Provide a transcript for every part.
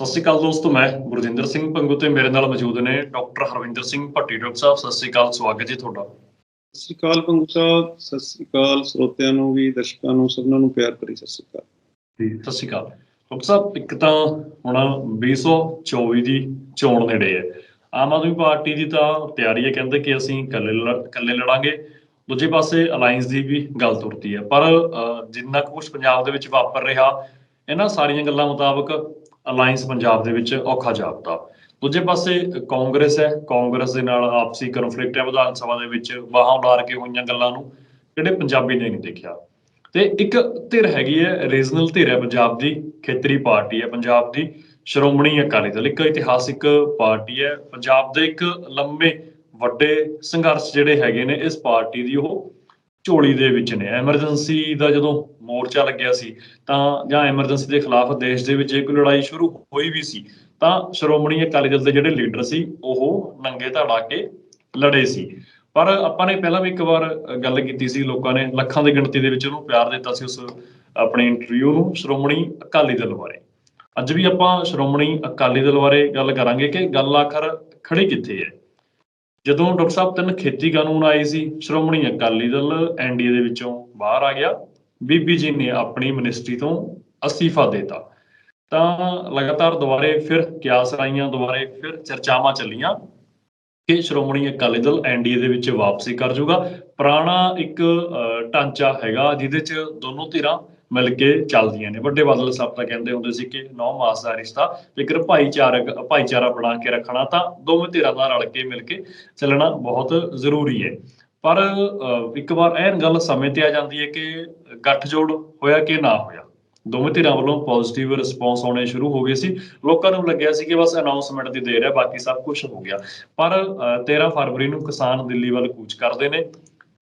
ਸਤਿ ਸ਼੍ਰੀ ਅਕਾਲ ਦੋਸਤੋ ਮੈਂ ਗੁਰਜਿੰਦਰ ਸਿੰਘ ਪੰਗੂ ਤੇ ਮੇਰੇ ਨਾਲ ਮੌਜੂਦ ਨੇ ਡਾਕਟਰ ਹਰਵਿੰਦਰ ਸਿੰਘ ਭੱਟੀ ਡਾਕਟਰ ਸਾਹਿਬ ਸਤਿ ਸ਼੍ਰੀ ਅਕਾਲ ਸਵਾਗਤ ਜੀ ਤੁਹਾਡਾ। ਸਤਿ ਸ਼੍ਰੀ ਅਕਾਲ ਪੰਗੂ ਸਾਹਿਬ ਸਤਿ ਸ਼੍ਰੀ ਅਕਾਲ ਸਰੋਤਿਆਂ ਨੂੰ ਵੀ ਦਰਸ਼ਕਾਂ ਨੂੰ ਸਭਨਾਂ ਨੂੰ ਪਿਆਰ ਭਰੀ ਸਤਿ ਸ਼੍ਰੀ ਅਕਾਲ। ਜੀ ਸਤਿ ਸ਼੍ਰੀ ਅਕਾਲ। ਡਾਕਟਰ ਸਾਹਿਬ ਇੱਕ ਤਾਂ ਹੁਣ 2024 ਦੀ ਚੋਣ ਨੇੜੇ ਹੈ। ਆਮ ਆਦਮੀ ਪਾਰਟੀ ਦੀ ਤਾਂ ਤਿਆਰੀ ਹੈ ਕਹਿੰਦੇ ਕਿ ਅਸੀਂ ਇਕੱਲੇ ਇਕੱਲੇ ਲੜਾਂਗੇ। ਦੂਜੇ ਪਾਸੇ ਅਲਾਈਅੰਸ ਦੀ ਵੀ ਗੱਲ ਤੁਰਦੀ ਹੈ। ਪਰ ਜਿੰਨਾ ਕੁ ਕੁਛ ਪੰਜਾਬ ਦੇ ਵਿੱਚ ਵਾਪਰ ਰਿਹਾ ਇਹਨਾਂ ਸਾਰੀਆਂ ਗੱਲਾਂ ਮੁਤਾਬਕ ਅਲਾਈਅੰਸ ਪੰਜਾਬ ਦੇ ਵਿੱਚ ਔਖਾ ਜਾਪਦਾ। ਦੂਜੇ ਪਾਸੇ, ਕਾਂਗਰਸ ਹੈ। ਕਾਂਗਰਸ ਦੇ ਨਾਲ ਆਪਸੀ ਕਨਫਲਿਕਟ ਹੈ। ਵਿਧਾਨ ਸਭਾ ਦੇ ਵਿੱਚ ਬਾਹਾਂ ਉਲਾਰ ਕੇ ਹੋਈਆਂ ਗੱਲਾਂ ਨੂੰ ਜਿਹੜੇ ਪੰਜਾਬੀ ਨੇ ਨਹੀਂ ਦੇਖਿਆ। ਤੇ ਇੱਕ ਧਿਰ ਹੈਗੀ ਹੈ ਰੀਜਨਲ ਧਿਰ ਹੈ ਪੰਜਾਬ ਦੀ, ਖੇਤਰੀ ਪਾਰਟੀ ਹੈ ਪੰਜਾਬ ਦੀ, ਸ਼੍ਰੋਮਣੀ ਅਕਾਲੀ ਦਲ। ਇੱਕ ਇਤਿਹਾਸਿਕ ਪਾਰਟੀ ਹੈ। ਪੰਜਾਬ ਦੇ ਇੱਕ ਲੰਮੇ ਵੱਡੇ ਸੰਘਰਸ਼ ਜਿਹੜੇ ਹੈਗੇ ਨੇ ਇਸ ਪਾਰਟੀ ਦੀ, ਉਹ ਝੋਲੀ ਦੇ ਵਿੱਚ ਨੇ। ਐਮਰਜੈਂਸੀ ਦਾ ਜਦੋਂ ਮੋਰਚਾ ਲੱਗਿਆ ਸੀ, ਤਾਂ ਜਾਂ ਐਮਰਜੈਂਸੀ ਦੇ ਖਿਲਾਫ ਦੇਸ਼ ਦੇ ਵਿੱਚ ਇਹ ਕੋਈ ਲੜਾਈ ਸ਼ੁਰੂ ਹੋਈ ਵੀ ਸੀ, ਤਾਂ ਸ਼੍ਰੋਮਣੀ ਅਕਾਲੀ ਦਲ ਦੇ ਜਿਹੜੇ ਲੀਡਰ ਸੀ, ਉਹ ਨੰਗੇ ਧੜਾ ਕੇ ਲੜੇ ਸੀ। ਪਰ ਆਪਾਂ ਨੇ ਪਹਿਲਾਂ ਵੀ ਇੱਕ ਵਾਰ ਗੱਲ ਕੀਤੀ ਸੀ, ਲੋਕਾਂ ਨੇ ਲੱਖਾਂ ਦੀ ਗਿਣਤੀ ਦੇ ਵਿੱਚ ਉਹਨੂੰ ਪਿਆਰ ਦਿੱਤਾ ਸੀ ਉਸ ਆਪਣੇ ਇੰਟਰਵਿਊ ਨੂੰ, ਸ਼੍ਰੋਮਣੀ ਅਕਾਲੀ ਦਲ ਬਾਰੇ। ਅੱਜ ਵੀ ਆਪਾਂ ਸ਼੍ਰੋਮਣੀ ਅਕਾਲੀ ਦਲ ਬਾਰੇ ਗੱਲ ਕਰਾਂਗੇ ਕਿ ਗੱਲ ਆਖਰ ਖੜੀ ਕਿੱਥੇ ਹੈ। ਜਦੋਂ ਡਾਕਟਰ ਸਾਹਿਬ ਤਿੰਨ ਖੇਤੀ ਕਾਨੂੰਨ ਆਏ ਸੀ ਸ਼੍ਰੋਮਣੀ ਅਕਾਲੀ ਦਲ ਐਨਡੀਏ ਦੇ ਵਿੱਚੋਂ ਬਾਹਰ ਆ ਗਿਆ ਬੀਬੀ ਜੀ ਨੇ ਆਪਣੀ ਮਿਨਿਸਟਰੀ ਤੋਂ ਅਸਤੀਫਾ ਦਿੱਤਾ। ਤਾਂ ਲਗਾਤਾਰ ਦੁਬਾਰੇ ਫਿਰ ਕਿਆਸ ਆਈਆਂ ਦੁਬਾਰੇ ਫਿਰ ਚਰਚਾਵਾਂ ਚੱਲੀਆਂ ਕਿ ਸ਼੍ਰੋਮਣੀ ਅਕਾਲੀ ਦਲ ਐਨਡੀਏ ਦੇ ਵਿੱਚ ਵਾਪਸੀ ਕਰ ਜਾਊਗਾ ਪੁਰਾਣਾ ਇੱਕ ਅਹ, ਢਾਂਚਾ ਹੈਗਾ ਜਿਹਦੇ 'ਚ ਦੋਨੋਂ ਧਿਰਾਂ ਮਿਲ ਕੇ ਚੱਲਦੀਆਂ ਨੇ। ਵੱਡੇ ਬਾਦਲ ਸਾਹਿਬ ਤਾਂ ਕਹਿੰਦੇ ਹੁੰਦੇ ਸੀ ਕਿ ਨੌ ਮਾਸ ਦਾ ਰਿਸ਼ਤਾ ਜੇਕਰ ਭਾਈਚਾਰਕ ਭਾਈਚਾਰਾ ਬਣਾ ਕੇ ਰੱਖਣਾ ਤਾਂ ਦੋਵੇਂ ਧਿਰਾਂ ਦਾ ਰਲ ਕੇ ਮਿਲ ਕੇ ਚੱਲਣਾ ਬਹੁਤ ਜ਼ਰੂਰੀ ਹੈ। ਪਰ ਇੱਕ ਵਾਰ ਇਹ ਗੱਲ ਸਮੇਂ ਤੇ ਆ ਜਾਂਦੀ ਹੈ ਕਿ ਗੱਠਜੋੜ ਹੋਇਆ ਕਿ ਨਾ ਹੋਇਆ। ਦੋਵੇਂ ਧਿਰਾਂ ਵੱਲੋਂ ਪੋਜ਼ਿਟਿਵ ਰਿਸਪੌਂਸ ਆਉਣੇ ਸ਼ੁਰੂ ਹੋ ਗਏ ਸੀ। ਲੋਕਾਂ ਨੂੰ ਲੱਗਿਆ ਸੀ ਕਿ ਬਸ ਅਨਾਉਂਸਮੈਂਟ ਦੀ ਦੇਰ ਹੈ ਬਾਕੀ ਸਭ ਕੁਝ ਹੋ ਗਿਆ। ਪਰ ਅਹ, 13 ਫਰਵਰੀ ਨੂੰ ਕਿਸਾਨ ਦਿੱਲੀ ਵੱਲ ਕੂਚ ਕਰਦੇ ਨੇ।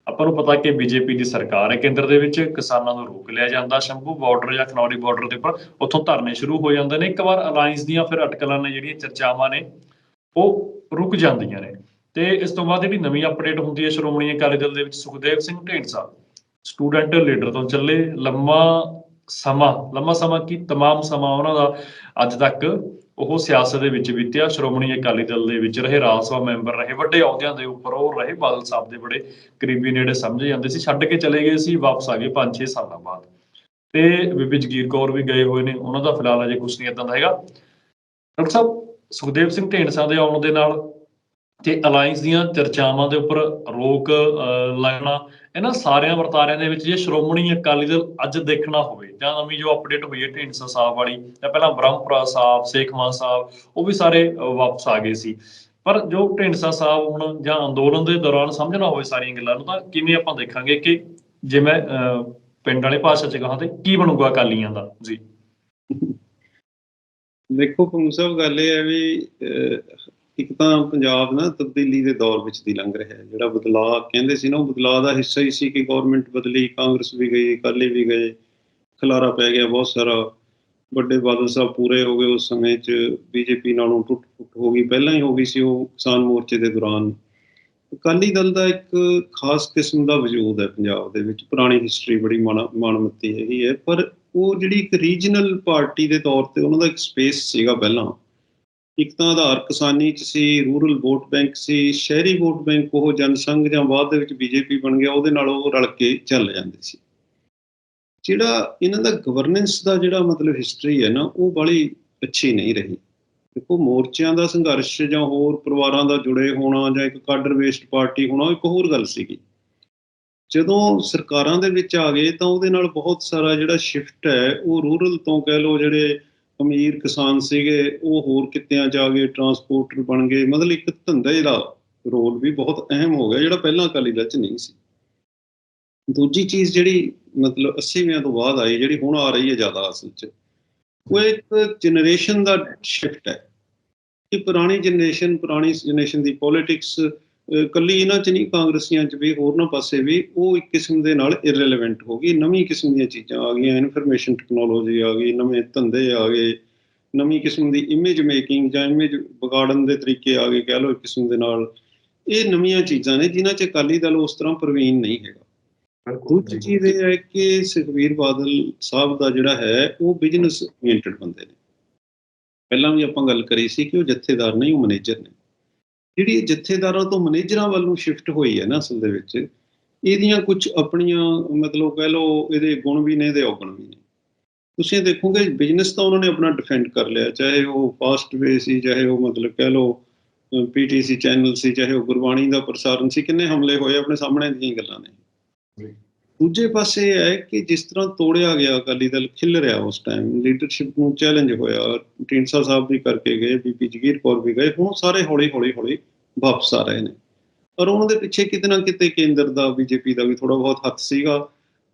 ਆਪਾਂ ਨੂੰ ਪਤਾ ਕਿ ਬੀਜੇਪੀ ਦੀ ਸਰਕਾਰ ਹੈ, ਕੇਂਦਰ ਦੇ ਵਿੱਚ ਕਿਸਾਨਾਂ ਨੂੰ ਰੋਕ ਲਿਆ ਜਾਂਦਾ, ਸ਼ੰਭੂ ਬਾਰਡਰ ਜਾਂ ਖਨੌਰੀ ਬਾਰਡਰ ਦੇ ਉੱਪਰ ਉੱਥੋਂ ਧਰਨੇ ਸ਼ੁਰੂ ਹੋ ਜਾਂਦੇ ਨੇ, ਇੱਕ ਵਾਰ ਅਲਾਈਅੰਸ ਦੀਆਂ ਫਿਰ ਅਟਕਲਾਂ ਨੇ ਜਿਹੜੀਆਂ ਚਰਚਾਵਾਂ ਨੇ, ਉਹ ਰੁਕ ਜਾਂਦੀਆਂ ਨੇ। ਤੇ ਇਸ ਤੋਂ ਬਾਅਦ ਜਿਹੜੀ ਨਵੀਂ ਅਪਡੇਟ ਹੁੰਦੀ ਹੈ ਸ਼੍ਰੋਮਣੀ ਅਕਾਲੀ ਦਲ ਦੇ ਵਿੱਚ ਸੁਖਦੇਵ ਸਿੰਘ ਢੀਂਡਸਾ ਸਟੂਡੈਂਟ ਲੀਡਰ ਤੋਂ ਚੱਲੇ ਲੰਮਾ ਸਮਾਂ ਲੰਮਾ ਸਮਾਂ ਕੀ, ਤਮਾਮ ਸਮਾਂ ਉਹਨਾਂ ਦਾ ਅੱਜ ਤੱਕ ਉਹ ਸਿਆਸਤ ਦੇ ਵਿੱਚ ਬੀਤਿਆ, ਸ਼੍ਰੋਮਣੀ ਅਕਾਲੀ ਦਲ ਦੇ ਵਿੱਚ ਰਹੇ, ਰਾਜ ਸਭਾ ਮੈਂਬਰ ਰਹੇ, ਵੱਡੇ ਅਹੁਦਿਆਂ ਦੇ ਉੱਪਰ ਉਹ ਰਹੇ, ਬਾਦਲ ਸਾਹਿਬ ਦੇ ਬੜੇ ਕਰੀਬੀ ਨੇੜੇ ਸਮਝੇ ਜਾਂਦੇ ਸੀ, ਛੱਡ ਕੇ ਚਲੇ ਗਏ ਸੀ, ਵਾਪਸ ਆ ਗਏ 5-6 ਸਾਲਾਂ ਬਾਅਦ। ਤੇ ਬੀਬੀ ਜਗੀਰ ਕੌਰ ਵੀ ਗਏ ਹੋਏ ਨੇ, ਉਹਨਾਂ ਦਾ ਫਿਲਹਾਲ ਅਜੇ ਕੁਝ ਨਹੀਂ ਇਦਾਂ ਦਾ ਹੈਗਾ। ਡਾਕਟਰ ਸਾਹਿਬ, ਸੁਖਦੇਵ ਸਿੰਘ ਢੀਂਡਸਾ ਦੇ ਆਉਣ ਦੇ ਨਾਲ ਤੇ ਅਲਾਈਅੰਸ ਦੀਆਂ ਚਰਚਾਵਾਂ ਦੇ ਉੱਪਰ ਰੋਕ ਅਹ, ਇਹਨਾਂ ਸਾਰਿਆਂ ਵਰਤਾਰਿਆਂ ਦੇ ਵਿੱਚ ਜੇ ਸ਼੍ਰੋਮਣੀ ਅਕਾਲੀ ਦਲ ਅੱਜ ਦੇਖਣਾ ਹੋਵੇ ਜਾਂ ਨਵੀਂ ਜੋ ਅਪਡੇਟ ਹੋਈ ਹੈ ਢੀਂਡਸਾ ਸਾਹਿਬ ਵਾਲੀ ਜਾਂ ਪਹਿਲਾਂ ਬ੍ਰਹਮਪੁਰਾ ਸਾਹਿਬ ਸੇਖਵਾਂ ਸਾਹਿਬ ਉਹ ਵੀ ਸਾਰੇ ਵਾਪਸ ਆ ਗਏ ਸੀ। ਪਰ ਜੋ ਢੀਂਡਸਾ ਸਾਹਿਬ ਹੁਣ ਜਾਂ ਅੰਦੋਲਨ ਦੇ ਦੌਰਾਨ ਸਮਝਣਾ ਹੋਵੇ ਸਾਰੀਆਂ ਗੱਲਾਂ ਨੂੰ ਤਾਂ ਕਿਵੇਂ ਆਪਾਂ ਦੇਖਾਂਗੇ ਕਿ ਜੇ ਮੈਂ ਅਹ, ਪਿੰਡ ਵਾਲੇ ਭਾਸ਼ਾ ਚ ਕਹਾਂ ਤੇ ਕੀ ਬਣੂਗਾ ਅਕਾਲੀਆਂ ਦਾ? ਜੀ। ਦੇਖੋ ਪੰਗੂ ਸਾਹਿਬ ਗੱਲ ਇਹ ਹੈ ਵੀ ਅਹ, ਇੱਕ ਤਾਂ ਪੰਜਾਬ ਨਾ ਤਬਦੀਲੀ ਦੇ ਦੌਰ ਵਿੱਚ ਦੀ ਲੰਘ ਰਿਹਾ ਹੈ। ਜਿਹੜਾ ਬਦਲਾਅ ਕਹਿੰਦੇ ਸੀ ਨਾ, ਉਹ ਬਦਲਾਅ ਦਾ ਹਿੱਸਾ ਹੀ ਸੀ ਕਿ ਗਵਰਨਮੈਂਟ ਬਦਲੀ, ਕਾਂਗਰਸ ਵੀ ਗਈ, ਅਕਾਲੀ ਵੀ ਗਏ, ਖਲਾਰਾ ਪੈ ਗਿਆ ਬਹੁਤ ਸਾਰਾ। ਵੱਡੇ ਬਾਦਲ ਸਾਹਿਬ ਪੂਰੇ ਹੋ ਗਏ ਉਸ ਸਮੇਂ 'ਚ, ਬੀਜੇਪੀ ਨਾਲੋਂ ਟੁੱਟ ਫੁੱਟ ਹੋ ਗਈ। ਪਹਿਲਾਂ ਹੀ ਹੋ ਗਈ ਸੀ ਉਹ ਕਿਸਾਨ ਮੋਰਚੇ ਦੇ ਦੌਰਾਨ। ਅਕਾਲੀ ਦਲ ਦਾ ਇੱਕ ਖਾਸ ਕਿਸਮ ਦਾ ਵਜੂਦ ਹੈ ਪੰਜਾਬ ਦੇ ਵਿੱਚ। ਪੁਰਾਣੀ ਹਿਸਟਰੀ ਬੜੀ ਮਾਣ- ਮਾਣਮੱਤੀ ਹੈਗੀ ਹੈ। ਪਰ ਉਹ ਜਿਹੜੀ ਇੱਕ ਰੀਜਨਲ ਪਾਰਟੀ ਦੇ ਤੌਰ ਤੇ ਉਹਨਾਂ ਦਾ ਇੱਕ ਸਪੇਸ ਸੀਗਾ ਪਹਿਲਾਂ। ਇੱਕ ਤਾਂ ਆਧਾਰ ਕਿਸਾਨੀ ਚ ਸੀ, ਰੂਰਲ ਵੋਟ ਬੈਂਕ ਸੀ, ਸ਼ਹਿਰੀ ਵੋਟ ਬੈਂਕ ਉਹ ਜਨਸੰਘ ਜਾਂ ਬਾਅਦ ਦੇ ਵਿੱਚ ਬੀਜੇਪੀ ਬਣ ਗਿਆ, ਉਹਦੇ ਨਾਲ ਉਹ ਰਲ ਕੇ ਚੱਲ ਜਾਂਦੇ ਸੀ। ਜਿਹੜਾ ਇਹਨਾਂ ਦਾ ਗਵਰਨੈਂਸ ਦਾ ਜਿਹੜਾ ਮਤਲਬ ਹਿਸਟਰੀ ਹੈ ਨਾ, ਉਹ ਬੜੀ ਅੱਛੀ ਨਹੀਂ ਰਹੀ। ਦੇਖੋ, ਮੋਰਚਿਆਂ ਦਾ ਸੰਘਰਸ਼ ਜਾਂ ਹੋਰ ਪਰਿਵਾਰਾਂ ਦਾ ਜੁੜੇ ਹੋਣਾ ਜਾਂ ਇੱਕ ਕਾਡਰ ਵੇਸਟ ਪਾਰਟੀ ਹੋਣਾ, ਉਹ ਇੱਕ ਹੋਰ ਗੱਲ ਸੀਗੀ। ਜਦੋਂ ਸਰਕਾਰਾਂ ਦੇ ਵਿੱਚ ਆ ਗਏ, ਤਾਂ ਉਹਦੇ ਨਾਲ ਬਹੁਤ ਸਾਰਾ ਜਿਹੜਾ ਸ਼ਿਫਟ ਹੈ, ਉਹ ਰੂਰਲ ਤੋਂ ਕਹਿ ਲਓ ਜਿਹੜੇ ਅਮੀਰ ਕਿਸਾਨ ਸੀਗੇ, ਉਹ ਹੋਰ ਕਿੱਤਿਆਂ ਜਾ ਗਏ ਟਰਾਂਸਪੋਰਟਰ ਬਣ ਗਏ। ਮਤਲਬ ਇੱਕ ਧੰਦੇ ਦਾ ਰੋਲ ਵੀ ਬਹੁਤ ਅਹਿਮ ਹੋ ਗਿਆ, ਜਿਹੜਾ ਪਹਿਲਾਂ ਅਕਾਲੀ ਦਲ 'ਚ ਨਹੀਂ ਸੀ। ਦੂਜੀ ਚੀਜ਼ ਜਿਹੜੀ ਮਤਲਬ 80ਵਿਆਂ ਤੋਂ ਬਾਅਦ ਆਈ, ਜਿਹੜੀ ਹੁਣ ਆ ਰਹੀ ਹੈ ਜ਼ਿਆਦਾ ਅਸਲ 'ਚ, ਉਹ ਇੱਕ ਜਨਰੇਸ਼ਨ ਦਾ ਸ਼ਿਫਟ ਹੈ। ਕਿ ਪੁਰਾਣੀ ਜਨਰੇਸ਼ਨ ਪੁਰਾਣੀ ਜਨਰੇਸ਼ਨ ਦੀ ਪੋਲਿਟਿਕਸ ਕੱਲੀ ਇਹਨਾਂ 'ਚ ਨਹੀਂ ਕਾਂਗਰਸੀਆਂ 'ਚ ਵੀ ਹੋਰਨਾਂ ਪਾਸੇ ਵੀ ਉਹ ਇੱਕ ਕਿਸਮ ਦੇ ਨਾਲ ਇਰਰੈਲੇਵੈਂਟ ਹੋ ਗਈ। ਨਵੀਂ ਕਿਸਮ ਦੀਆਂ ਚੀਜ਼ਾਂ ਆ ਗਈਆਂ ਇਨਫੋਰਮੇਸ਼ਨ ਟੈਕਨੋਲੋਜੀ ਆ ਗਈ ਨਵੇਂ ਧੰਦੇ ਆ ਗਏ ਨਵੀਂ ਕਿਸਮ ਦੀ ਇਮੇਜ ਮੇਕਿੰਗ ਜਾਂ ਇਮੇਜ ਵਿਗਾੜਨ ਦੇ ਤਰੀਕੇ ਆ ਗਏ ਕਹਿ ਲਓ ਇੱਕ ਕਿਸਮ ਦੇ ਨਾਲ। ਇਹ ਨਵੀਆਂ ਚੀਜ਼ਾਂ ਨੇ ਜਿਨ੍ਹਾਂ 'ਚ ਅਕਾਲੀ ਦਲ ਉਸ ਤਰ੍ਹਾਂ ਪ੍ਰਵੀਨ ਨਹੀਂ ਹੈਗਾ। ਦੂਜੀ ਚੀਜ਼ ਇਹ ਹੈ ਕਿ ਸੁਖਬੀਰ ਬਾਦਲ ਸਾਹਿਬ ਦਾ ਜਿਹੜਾ ਹੈ ਉਹ ਬਿਜ਼ਨਸ ਓਰੀਐਂਟਡ ਬੰਦੇ ਨੇ। ਪਹਿਲਾਂ ਵੀ ਆਪਾਂ ਗੱਲ ਕਰੀ ਸੀ ਕਿ ਉਹ ਜਥੇਦਾਰ ਨਹੀਂ ਉਹ ਮੈਨੇਜਰ ਨੇ। ਜਿਹੜੀ ਜਥੇਦਾਰਾਂ ਤੋਂ ਮੈਨੇਜਰਾਂ ਵੱਲ ਨੂੰ ਸ਼ਿਫਟ ਹੋਈ ਹੈ ਨਾ ਅਸਲ ਦੇ ਵਿੱਚ, ਇਹਦੀਆਂ ਕੁਝ ਆਪਣੀਆਂ ਮਤਲਬ ਕਹਿ ਲਓ ਇਹਦੇ ਗੁਣ ਵੀ ਨੇ ਇਹਦੇ ਔਗਣ ਵੀ ਨੇ। ਤੁਸੀਂ ਦੇਖੋਗੇ ਬਿਜ਼ਨਸ ਤਾਂ ਉਹਨਾਂ ਨੇ ਆਪਣਾ ਡਿਫੈਂਡ ਕਰ ਲਿਆ, ਚਾਹੇ ਉਹ ਫਾਸਟ ਵੇ ਸੀ, ਚਾਹੇ ਉਹ ਮਤਲਬ ਕਹਿ ਲਓ ਪੀਟੀਸੀ ਚੈਨਲ ਸੀ, ਚਾਹੇ ਉਹ ਗੁਰਬਾਣੀ ਦਾ ਪ੍ਰਸਾਰਣ ਸੀ, ਕਿੰਨੇ ਹਮਲੇ ਹੋਏ ਆਪਣੇ ਸਾਹਮਣੇ ਦੀਆਂ ਗੱਲਾਂ ਨੇ। ਦੂਜੇ ਪਾਸੇ ਇਹ ਹੈ ਕਿ ਜਿਸ ਤਰ੍ਹਾਂ ਤੋੜਿਆ ਗਿਆ ਅਕਾਲੀ ਦਲ, ਖਿਲ ਰਿਹਾ ਉਸ ਟਾਈਮ ਲੀਡਰਸ਼ਿਪ ਨੂੰ ਚੈਲੰਜ ਹੋਇਆ, ਢੀਂਡਸਾ ਸਾਹਿਬ ਵੀ ਕਰਕੇ ਗਏ, ਬੀਬੀ ਜਗੀਰ ਕੌਰ ਵੀ ਗਏ, ਹੁਣ ਸਾਰੇ ਹੌਲੀ ਹੌਲੀ ਹੌਲੀ ਵਾਪਸ ਆ ਰਹੇ ਨੇ। ਪਰ ਉਹਨਾਂ ਦੇ ਪਿੱਛੇ ਕਿਤੇ ਨਾ ਕਿਤੇ ਕੇਂਦਰ ਦਾ, ਬੀਜੇਪੀ ਦਾ ਵੀ ਥੋੜਾ ਬਹੁਤ ਹੱਥ ਸੀਗਾ,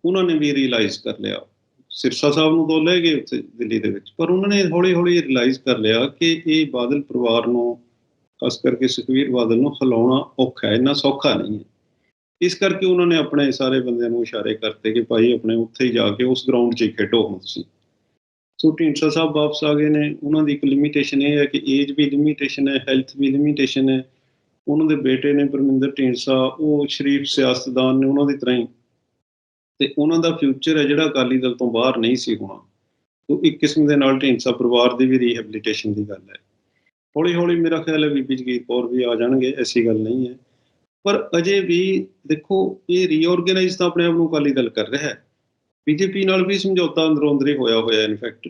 ਉਹਨਾਂ ਨੇ ਵੀ ਰਿਅਲਾਈਜ਼ ਕਰ ਲਿਆ। ਸਿਰਸਾ ਸਾਹਿਬ ਨੂੰ ਦੋ ਲੈ ਗਏ ਉੱਥੇ ਦਿੱਲੀ ਦੇ ਵਿੱਚ, ਪਰ ਉਹਨਾਂ ਨੇ ਹੌਲੀ ਹੌਲੀ ਰਿਅਲਾਈਜ਼ ਕਰ ਲਿਆ ਕਿ ਇਹ ਬਾਦਲ ਪਰਿਵਾਰ ਨੂੰ, ਖਾਸ ਕਰਕੇ ਸੁਖਵੀਰ ਬਾਦਲ ਨੂੰ ਹਿਲਾਉਣਾ ਔਖਾ ਹੈ, ਇੰਨਾ ਸੌਖਾ ਨਹੀਂ ਹੈ। ਇਸ ਕਰਕੇ ਉਹਨਾਂ ਨੇ ਆਪਣੇ ਸਾਰੇ ਬੰਦਿਆਂ ਨੂੰ ਇਸ਼ਾਰੇ ਕਰਤੇ ਕਿ ਭਾਈ ਆਪਣੇ ਉੱਥੇ ਹੀ ਜਾ ਕੇ ਉਸ ਗਰਾਊਂਡ 'ਚ ਹੀ ਖੇਡੋ ਹੁਣ ਤੁਸੀਂ। ਸੋ ਢੀਂਡਸਾ ਸਾਹਿਬ ਵਾਪਸ ਆ ਗਏ ਨੇ। ਉਹਨਾਂ ਦੀ ਇੱਕ ਲਿਮਿਟੇਸ਼ਨ ਇਹ ਹੈ ਕਿ ਏਜ ਵੀ ਲਿਮਿਟੇਸ਼ਨ ਹੈ ਹੈਲਥ ਵੀ ਲਿਮਿਟੇਸ਼ਨ ਹੈ। ਉਹਨਾਂ ਦੇ ਬੇਟੇ ਨੇ ਪਰਮਿੰਦਰ ਢੀਂਡਸਾ, ਉਹ ਸ਼ਰੀਫ ਸਿਆਸਤਦਾਨ ਨੇ ਉਹਨਾਂ ਦੀ ਤਰ੍ਹਾਂ ਹੀ। ਤੇ ਉਹਨਾਂ ਦਾ ਫਿਊਚਰ ਹੈ ਜਿਹੜਾ ਅਕਾਲੀ ਦਲ ਤੋਂ ਬਾਹਰ ਨਹੀਂ ਸੀ ਹੋਣਾ। ਤੋਂ ਇੱਕ ਕਿਸਮ ਦੇ ਨਾਲ ਢੀਂਡਸਾ ਪਰਿਵਾਰ ਦੀ ਵੀ ਰੀਹੈਬਿਲਿਟੇਸ਼ਨ ਦੀ ਗੱਲ ਹੈ। ਹੌਲੀ ਹੌਲੀ ਮੇਰਾ ਖਿਆਲ ਹੈ ਬੀਬੀ ਜਗੀਰ ਕੌਰ ਵੀ ਆ ਜਾਣਗੇ, ਐਸੀ ਗੱਲ ਨਹੀਂ ਹੈ। ਪਰ ਅਜੇ ਵੀ ਦੇਖੋ ਇਹ ਰੀਆਰਗੇਨਾਈਜ਼ ਤਾਂ ਆਪਣੇ ਆਪ ਨੂੰ ਅਕਾਲੀ ਦਲ ਕਰ ਰਿਹਾ ਹੈ। ਬੀਜੇਪੀ ਨਾਲ ਵੀ ਸਮਝੌਤਾ ਅੰਦਰੋਂ ਅੰਦਰੀ ਹੋਇਆ ਹੋਇਆ ਇਨਫੈਕਟ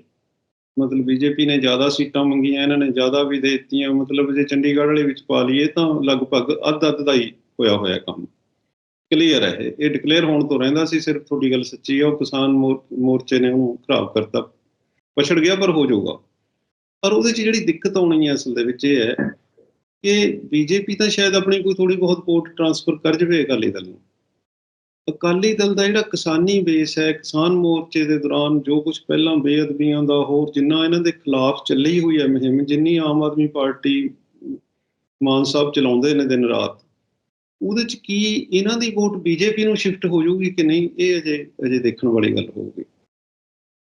ਮਤਲਬ ਬੀਜੇਪੀ ਨੇ ਜ਼ਿਆਦਾ ਸੀਟਾਂ ਮੰਗੀਆਂ, ਇਹਨਾਂ ਨੇ ਜ਼ਿਆਦਾ ਵੀ ਦੇ ਦਿੱਤੀਆਂ, ਮਤਲਬ ਜੇ ਚੰਡੀਗੜ੍ਹ ਵਾਲੇ ਵਿੱਚ ਪਾ ਲਈਏ ਤਾਂ ਲਗਭਗ ਅੱਧ ਅੱਧ ਦਾ ਹੀ ਹੋਇਆ ਹੋਇਆ ਕੰਮ। ਕਲੀਅਰ ਹੈ ਇਹ। ਡਿਕਲੇਅਰ ਹੋਣ ਤੋਂ ਰਹਿੰਦਾ ਸੀ, ਸਿਰਫ ਤੁਹਾਡੀ ਗੱਲ ਸੱਚੀ ਹੈ, ਉਹ ਕਿਸਾਨ ਮੋਰ- ਮੋਰਚੇ ਨੇ ਉਹਨੂੰ ਖਰਾਬ ਕਰਤਾ। ਪਛੜ ਗਿਆ, ਪਰ ਹੋ ਜਾਊਗਾ। ਪਰ ਉਹਦੇ 'ਚ ਜਿਹੜੀ ਦਿੱਕਤ ਆਉਣੀ ਹੈ ਅਸਲ ਦੇ ਵਿੱਚ ਇਹ ਹੈ ਕਿ ਬੀਜੇਪੀ ਤਾਂ ਸ਼ਾਇਦ ਆਪਣੀ ਕੋਈ ਥੋੜੀ ਬਹੁਤ ਵੋਟ ਟਰਾਂਸਫਰ ਕਰ ਜਵੇ ਅਕਾਲੀ ਦਲ ਨੂੰ। ਅਕਾਲੀ ਦਲ ਦਾ ਜਿਹੜਾ ਕਿਸਾਨੀ ਬੇਸ ਹੈ, ਕਿਸਾਨ ਮੋਰਚੇ ਦੇ ਦੌਰਾਨ ਜੋ ਕੁਝ ਪਹਿਲਾਂ ਬੇਅਦਬੀਆਂ ਦਾ ਹੋਰ ਜਿੰਨਾ ਇਹਨਾਂ ਦੇ ਖਿਲਾਫ ਚੱਲੀ ਹੋਈ ਹੈ ਮੁਹਿੰਮ, ਜਿੰਨੀ ਆਮ ਆਦਮੀ ਪਾਰਟੀ ਮਾਨ ਸਾਹਿਬ ਚਲਾਉਂਦੇ ਨੇ ਦਿਨ ਰਾਤ, ਉਹਦੇ ਚ ਕੀ ਇਹਨਾਂ ਦੀ ਵੋਟ ਬੀਜੇਪੀ ਨੂੰ ਸ਼ਿਫਟ ਹੋ ਜਾਊਗੀ ਕਿ ਨਹੀਂ, ਇਹ ਅਜੇ ਅਜੇ ਦੇਖਣ ਵਾਲੀ ਗੱਲ ਹੋਊਗੀ।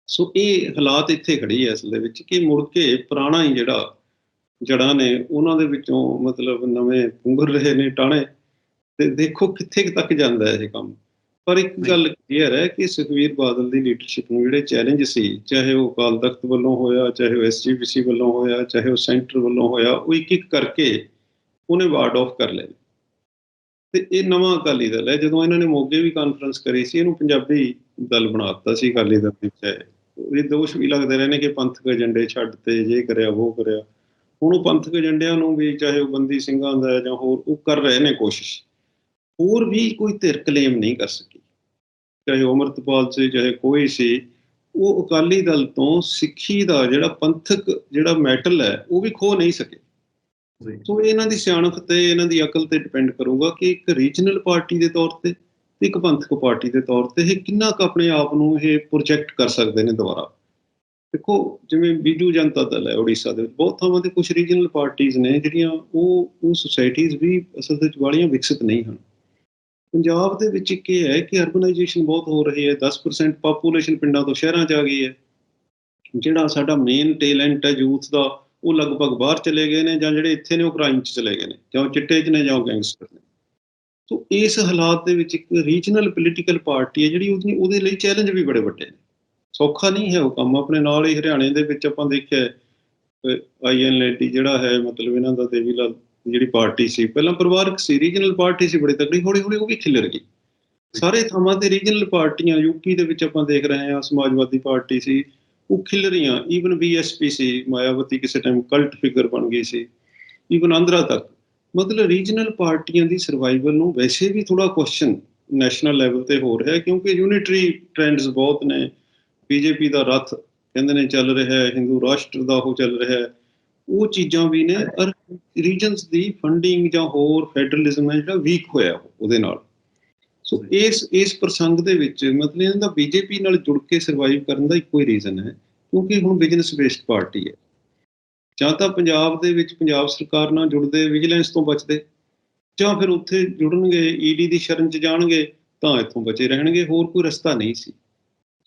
ਸੋ ਇਹ ਹਾਲਾਤ ਇੱਥੇ ਖੜੀ ਹੈ ਅਸਲ ਦੇ ਵਿੱਚ ਕਿ ਮੁੜ ਕੇ ਪੁਰਾਣਾ ਹੀ ਜਿਹੜਾ ਜੜਾਂ ਨੇ ਉਹਨਾਂ ਦੇ ਵਿੱਚੋਂ ਮਤਲਬ ਨਵੇਂ ਪੁੰਗਰ ਰਹੇ ਨੇ ਟਾਣੇ। ਤੇ ਦੇਖੋ ਕਿੱਥੇ ਤੱਕ ਜਾਂਦਾ ਹੈ ਇਹ ਕੰਮ। ਪਰ ਇੱਕ ਗੱਲ ਕਲੀਅਰ ਹੈ ਕਿ ਸੁਖਵੀਰ ਬਾਦਲ ਦੀ ਲੀਡਰਸ਼ਿਪ ਨੂੰ ਜਿਹੜੇ ਚੈਲੰਜ ਸੀ ਚਾਹੇ ਉਹ ਅਕਾਲ ਤਖਤ ਵੱਲੋਂ ਹੋਇਆ ਚਾਹੇ ਉਹ ਐਸਜੀਪੀਸੀ ਵੱਲੋਂ ਹੋਇਆ ਚਾਹੇ ਉਹ ਸੈਂਟਰ ਵੱਲੋਂ ਹੋਇਆ ਉਹ ਇੱਕ ਇੱਕ ਕਰਕੇ ਉਹਨੇ ਵਾਰਡ ਆਫ ਕਰ ਲਏ। ਤੇ ਇਹ ਨਵਾਂ ਅਕਾਲੀ ਦਲ ਹੈ। ਜਦੋਂ ਇਹਨਾਂ ਨੇ ਮੋਗੇ ਵੀ ਕਾਨਫਰੰਸ ਕਰੀ ਸੀ ਇਹਨੂੰ ਪੰਜਾਬੀ ਦਲ ਬਣਾ ਦਿੱਤਾ ਸੀ ਅਕਾਲੀ ਦਲ ਵਿੱਚ। ਇਹ ਦੋਸ਼ ਵੀ ਲੱਗਦੇ ਰਹੇ ਨੇ ਕਿ ਪੰਥਕ ਏਜੰਡੇ ਛੱਡ ਤੇ ਜੇ ਕਰਿਆ ਉਹ ਕਰਿਆ। ਹੁਣ ਉਹ ਪੰਥਕ ਏਜੰਡਿਆਂ ਨੂੰ ਵੀ ਚਾਹੇ ਉਹ ਬੰਦੀ ਸਿੰਘਾਂ ਦਾ ਜਾਂ ਹੋਰ ਉਹ ਕਰ ਰਹੇ ਨੇ ਕੋਸ਼ਿਸ਼। ਹੋਰ ਵੀ ਕੋਈ ਧਿਰ ਕਲੇਮ ਨਹੀਂ ਕਰ ਸਕੀ। ਚਾਹੇ ਉਹ ਅਮਰਤਪਾਲ ਸੀ ਚਾਹੇ ਕੋਈ ਸੀ ਉਹ ਅਕਾਲੀ ਦਲ ਤੋਂ ਸਿੱਖੀ ਦਾ ਜਿਹੜਾ ਪੰਥਕ ਜਿਹੜਾ ਮੈਟਲ ਹੈ ਉਹ ਵੀ ਖੋ ਨਹੀਂ ਸਕੇ। ਸੋ ਇਹ ਇਹਨਾਂ ਦੀ ਸਿਆਣਪ ਤੇ ਇਹਨਾਂ ਦੀ ਅਕਲ ਤੇ ਡਿਪੈਂਡ ਕਰੂਗਾ ਕਿ ਇੱਕ ਰੀਜਨਲ ਪਾਰਟੀ ਦੇ ਤੌਰ ਤੇ ਤੇ ਇੱਕ ਪੰਥਕ ਪਾਰਟੀ ਦੇ ਤੌਰ ਤੇ ਇਹ ਕਿੰਨਾ ਕੁ ਆਪਣੇ ਆਪ ਨੂੰ ਇਹ ਪ੍ਰੋਜੈਕਟ ਕਰ ਸਕਦੇ ਨੇ ਦੁਬਾਰਾ। ਦੇਖੋ, ਜਿਵੇਂ ਬੀਜੂ ਜਨਤਾ ਦਲ ਹੈ ਉੜੀਸਾ ਦੇ ਵਿੱਚ, ਬਹੁਤ ਥਾਵਾਂ ਤੇ ਕੁਝ ਰੀਜਨਲ ਪਾਰਟੀਆਂ ਨੇ ਜਿਹੜੀਆਂ ਉਹ ਉਹ ਸੁਸਾਇਟੀਆਂ ਵੀ ਅਸਲ ਵਿੱਚ ਵਾਲੀਆਂ ਵਿਕਸਿਤ ਨਹੀਂ ਹਨ। ਪੰਜਾਬ ਦੇ ਵਿੱਚ ਇੱਕ ਇਹ ਹੈ ਕਿ ਅਰਬਨਾਈਜੇਸ਼ਨ ਬਹੁਤ ਹੋ ਰਹੀ ਹੈ 10% ਪਾਪੂਲੇਸ਼ਨ ਪਿੰਡਾਂ ਤੋਂ ਸ਼ਹਿਰਾਂ 'ਚ ਆ ਗਈ ਹੈ। ਜਿਹੜਾ ਸਾਡਾ ਮੇਨ ਟੈਲੈਂਟ ਹੈ ਯੂਥ ਦਾ, ਉਹ ਲਗਭਗ ਬਾਹਰ ਚਲੇ ਗਏ ਨੇ ਜਾਂ ਜਿਹੜੇ ਇੱਥੇ ਨੇ ਉਹ ਕ੍ਰਾਈਮ 'ਚ ਚਲੇ ਗਏ ਨੇ, ਜਾਂ ਉਹ ਚਿੱਟੇ 'ਚ ਨੇ ਜਾਂ ਉਹ ਗੈਂਗਸਟਰ ਨੇ। ਸੋ ਇਸ ਹਾਲਾਤ ਦੇ ਵਿੱਚ ਇੱਕ ਰੀਜਨਲ ਪੋਲੀਟੀਕਲ ਪਾਰਟੀ ਹੈ ਜਿਹੜੀ ਉਹਦੀ, ਉਹਦੇ ਲਈ ਚੈਲੰਜ ਵੀ ਬੜੇ ਵੱਡੇ ਨੇ। ਸੌਖਾ ਨਹੀਂ ਹੈ ਉਹ ਕੰਮ। ਆਪਣੇ ਨਾਲ ਹੀ ਹਰਿਆਣੇ ਦੇ ਵਿੱਚ ਆਪਾਂ ਦੇਖਿਆ ਆਈਐਨ ਲੈਡੀ ਜਿਹੜਾ ਹੈ, ਮਤਲਬ ਇਹਨਾਂ ਦਾ ਦੇਵੀ ਲਾਲ ਜਿਹੜੀ ਪਾਰਟੀ ਸੀ, ਪਹਿਲਾਂ ਪਰਿਵਾਰਕ ਸੀ ਰੀਜਨਲ ਪਾਰਟੀ ਸੀ ਬੜੀ ਤਕੜੀ ਹੌਲੀ ਹੌਲੀ ਉਹ ਵੀ ਖਿਲਰ ਗਈ। ਸਾਰੇ ਥਾਵਾਂ ਤੇ ਰੀਜਨਲ ਪਾਰਟੀਆਂ ਯੂਪੀ ਦੇ ਵਿੱਚ ਆਪਾਂ ਦੇਖ ਰਹੇ ਹਾਂ, ਸਮਾਜਵਾਦੀ ਪਾਰਟੀ ਸੀ, ਉਹ ਖਿਲ ਰਹੀਆਂ। ਈਵਨ ਬੀਐਸਪੀ ਸੀ, ਮਾਇਆਵਤੀ ਕਿਸੇ ਟਾਈਮ ਕਲਟ ਫਿਗਰ ਬਣ ਗਈ ਸੀ। ਈਵਨ ਆਂਧਰਾ ਤੱਕ। ਮਤਲਬ ਰੀਜਨਲ ਪਾਰਟੀਆਂ ਦੀ ਸਰਵਾਈਵਲ ਨੂੰ ਵੈਸੇ ਵੀ ਥੋੜਾ ਕੁਐਸਚਨ ਨੈਸ਼ਨਲ ਲੈਵਲ ਤੇ ਹੋ ਰਿਹਾ ਕਿਉਂਕਿ ਯੂਨਿਟਰੀ ਟ੍ਰੈਂਡਸ ਬਹੁਤ ਨੇ। ਬੀਜੇਪੀ ਦਾ ਰਥ ਕਹਿੰਦੇ ਨੇ ਚੱਲ ਰਿਹਾ ਹੈ, ਹਿੰਦੂ ਰਾਸ਼ਟਰ ਦਾ ਉਹ ਚੱਲ ਰਿਹਾ ਹੈ। ਉਹ ਚੀਜ਼ਾਂ ਵੀ ਨੇ ਔਰ ਰੀਜਨਸ ਦੀ ਫੰਡਿੰਗ ਜਾਂ ਹੋਰ ਫੈਡਰਲਿਜ਼ਮ ਹੈ ਜਿਹੜਾ ਵੀਕ ਹੋਇਆ ਉਹਦੇ ਨਾਲ। ਸੋ ਇਸ ਇਸ ਪ੍ਰਸੰਗ ਦੇ ਵਿੱਚ ਮਤਲਬ ਇਹਨਾਂ ਦਾ ਬੀਜੇਪੀ ਨਾਲ ਜੁੜ ਕੇ ਸਰਵਾਈਵ ਕਰਨ ਦਾ ਇੱਕੋ ਹੀ ਰੀਜ਼ਨ ਹੈ, ਕਿਉਂਕਿ ਹੁਣ ਬਿਜ਼ਨਸ ਬੇਸਡ ਪਾਰਟੀ ਹੈ। ਜਾਂ ਤਾਂ ਪੰਜਾਬ ਦੇ ਵਿੱਚ ਪੰਜਾਬ ਸਰਕਾਰ ਨਾਲ ਜੁੜਦੇ ਵਿਜੀਲੈਂਸ ਤੋਂ ਬਚਦੇ, ਜਾਂ ਫਿਰ ਉੱਥੇ ਜੁੜਨਗੇ ਈਡੀ ਦੀ ਸ਼ਰਨ 'ਚ ਜਾਣਗੇ, ਤਾਂ ਇੱਥੋਂ ਬਚੇ ਰਹਿਣਗੇ, ਹੋਰ ਕੋਈ ਰਸਤਾ ਨਹੀਂ ਸੀ।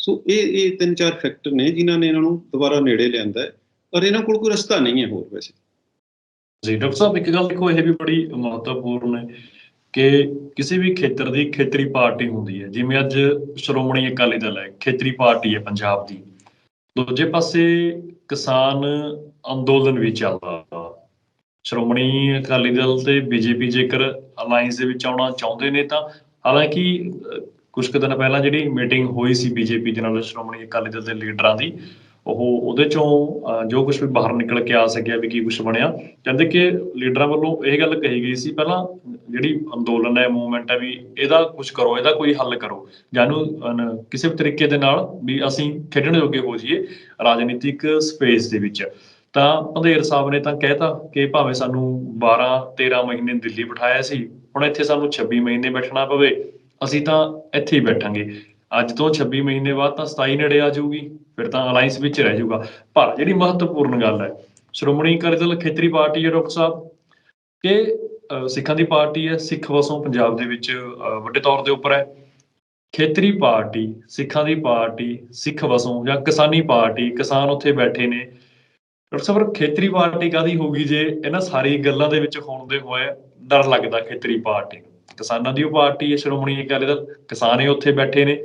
ਸੋ ਇਹ ਇਹ ਤਿੰਨ ਚਾਰ ਫੈਕਟਰ ਨੇ ਜਿਨ੍ਹਾਂ ਨੇ ਇਹਨਾਂ ਨੂੰ ਦੁਬਾਰਾ ਨੇੜੇ ਲਿਆਂਦਾ ਹੈ, ਪਰ ਇਹਨਾਂ ਕੋਲ ਕੋਈ ਰਸਤਾ ਨਹੀਂ ਹੈ ਹੋਰ ਵੈਸੇ। ਜੀ, ਡਾਕਟਰ ਸਾਹਿਬ, ਇੱਕ ਗੱਲ ਦੇਖੋ, ਇਹ ਵੀ ਬੜੀ ਮਹੱਤਵਪੂਰਨ ਹੈ ਕਿ ਕਿਸੇ ਵੀ ਖੇਤਰ ਦੀ ਖੇਤਰੀ ਪਾਰਟੀ ਹੁੰਦੀ ਹੈ। ਜਿਵੇਂ ਅੱਜ ਸ਼੍ਰੋਮਣੀ ਅਕਾਲੀ ਦਲ ਹੈ, ਖੇਤਰੀ ਪਾਰਟੀ ਹੈ ਪੰਜਾਬ ਦੀ। ਦੂਜੇ ਪਾਸੇ ਕਿਸਾਨ ਅੰਦੋਲਨ ਵੀ ਚੱਲਦਾ। ਸ਼੍ਰੋਮਣੀ ਅਕਾਲੀ ਦਲ ਤੇ ਬੀਜੇਪੀ ਜੇਕਰ ਅਲਾਈਅੰਸ ਦੇ ਵਿੱਚ ਆਉਣਾ ਚਾਹੁੰਦੇ ਨੇ ਤਾਂ ਹਾਲਾਂਕਿ ਕੁਝ ਕੁ ਦਿਨ ਪਹਿਲਾਂ ਜਿਹੜੀ ਮੀਟਿੰਗ ਹੋਈ ਸੀ ਬੀਜੇਪੀ ਦੇ ਨਾਲ ਸ਼੍ਰੋਮਣੀ ਅਕਾਲੀ ਦਲ ਦੇ ਲੀਡਰਾਂ ਦੀ, ਉਹ ਉਹਦੇ ਚੋਂ ਜੋ ਕੁਝ ਵੀ ਬਾਹਰ ਨਿਕਲ ਕੇ ਆ ਸਕਿਆ ਵੀ ਕੀ ਕੁਝ ਬਣਿਆ, ਕਹਿੰਦੇ ਕਿ ਲੀਡਰਾਂ ਵੱਲੋਂ ਇਹ ਗੱਲ ਕਹੀ ਗਈ ਸੀ, ਪਹਿਲਾਂ ਜਿਹੜੀ ਅੰਦੋਲਨ ਹੈ, ਮੂਵਮੈਂਟ ਹੈ ਵੀ ਇਹਦਾ ਕੁਝ ਕਰੋ, ਇਹਦਾ ਕੋਈ ਹੱਲ ਕਰੋ। ਜਾਨੂੰ ਕਿਸੇ ਵੀ ਤਰੀਕੇ ਦੇ ਨਾਲ ਵੀ ਅਸੀਂ ਖੇਡਣ ਜੋਗੇ ਹੋ ਜਾਈਏ ਰਾਜਨੀਤਿਕ ਸਪੇਸ ਦੇ ਵਿੱਚ। ਤਾਂ ਪੰਧੇਰ ਸਾਹਿਬ ਨੇ ਤਾਂ ਕਹਿਤਾ ਕਿ ਭਾਵੇਂ ਸਾਨੂੰ 12 13 ਮਹੀਨੇ ਦਿੱਲੀ ਬਿਠਾਇਆ ਸੀ, ਹੁਣ ਇੱਥੇ ਸਾਨੂੰ 26 ਮਹੀਨੇ ਬੈਠਣਾ ਪਵੇ। ਅਸੀਂ ਤਾਂ ਇੱਥੇ ਹੀ ਬੈਠਾਂਗੇ। ਅੱਜ ਤੋਂ 26 ਮਹੀਨੇ ਬਾਅਦ ਤਾਂ 27 ਨੇੜੇ ਆ ਜਾਊਗੀ, ਫਿਰ ਤਾਂ ਅਲਾਈਅੰਸ ਵਿੱਚ ਰਹਿ ਜਾਊਗਾ। ਪਰ ਜਿਹੜੀ ਮਹੱਤਵਪੂਰਨ ਗੱਲ ਹੈ, ਸ਼੍ਰੋਮਣੀ ਅਕਾਲੀ ਦਲ ਖੇਤਰੀ ਪਾਰਟੀ ਹੈ ਡਾਕਟਰ ਸਾਹਿਬ, ਕਿ ਸਿੱਖਾਂ ਦੀ ਪਾਰਟੀ ਹੈ, ਸਿੱਖ ਵਸੋਂ ਪੰਜਾਬ ਦੇ ਵਿੱਚ ਵੱਡੇ ਤੌਰ ਦੇ ਉੱਪਰ ਹੈ। ਖੇਤਰੀ ਪਾਰਟੀ, ਸਿੱਖਾਂ ਦੀ ਪਾਰਟੀ, ਸਿੱਖ ਵਸੋਂ ਜਾਂ ਕਿਸਾਨੀ ਪਾਰਟੀ, ਕਿਸਾਨ ਉੱਥੇ ਬੈਠੇ ਨੇ। ਡਾਕਟਰ ਸਾਹਿਬ ਖੇਤਰੀ ਪਾਰਟੀ ਕਾਦੀ ਹੋਊਗੀ ਜੇ ਇਹਨਾਂ ਸਾਰੀ ਗੱਲਾਂ ਦੇ ਵਿੱਚ ਹੋਣ ਦੇ ਹੋਏ ਡਰ ਲੱਗਦਾ ਖੇਤਰੀ ਪਾਰਟੀ ਨੂੰ? ਕਿਸਾਨਾਂ ਦੀ ਉਹ ਪਾਰਟੀ ਹੈ ਸ਼੍ਰੋਮਣੀ ਅਕਾਲੀ ਦਲ, ਕਿਸਾਨ ਹੀ ਉੱਥੇ ਬੈਠੇ ਨੇ।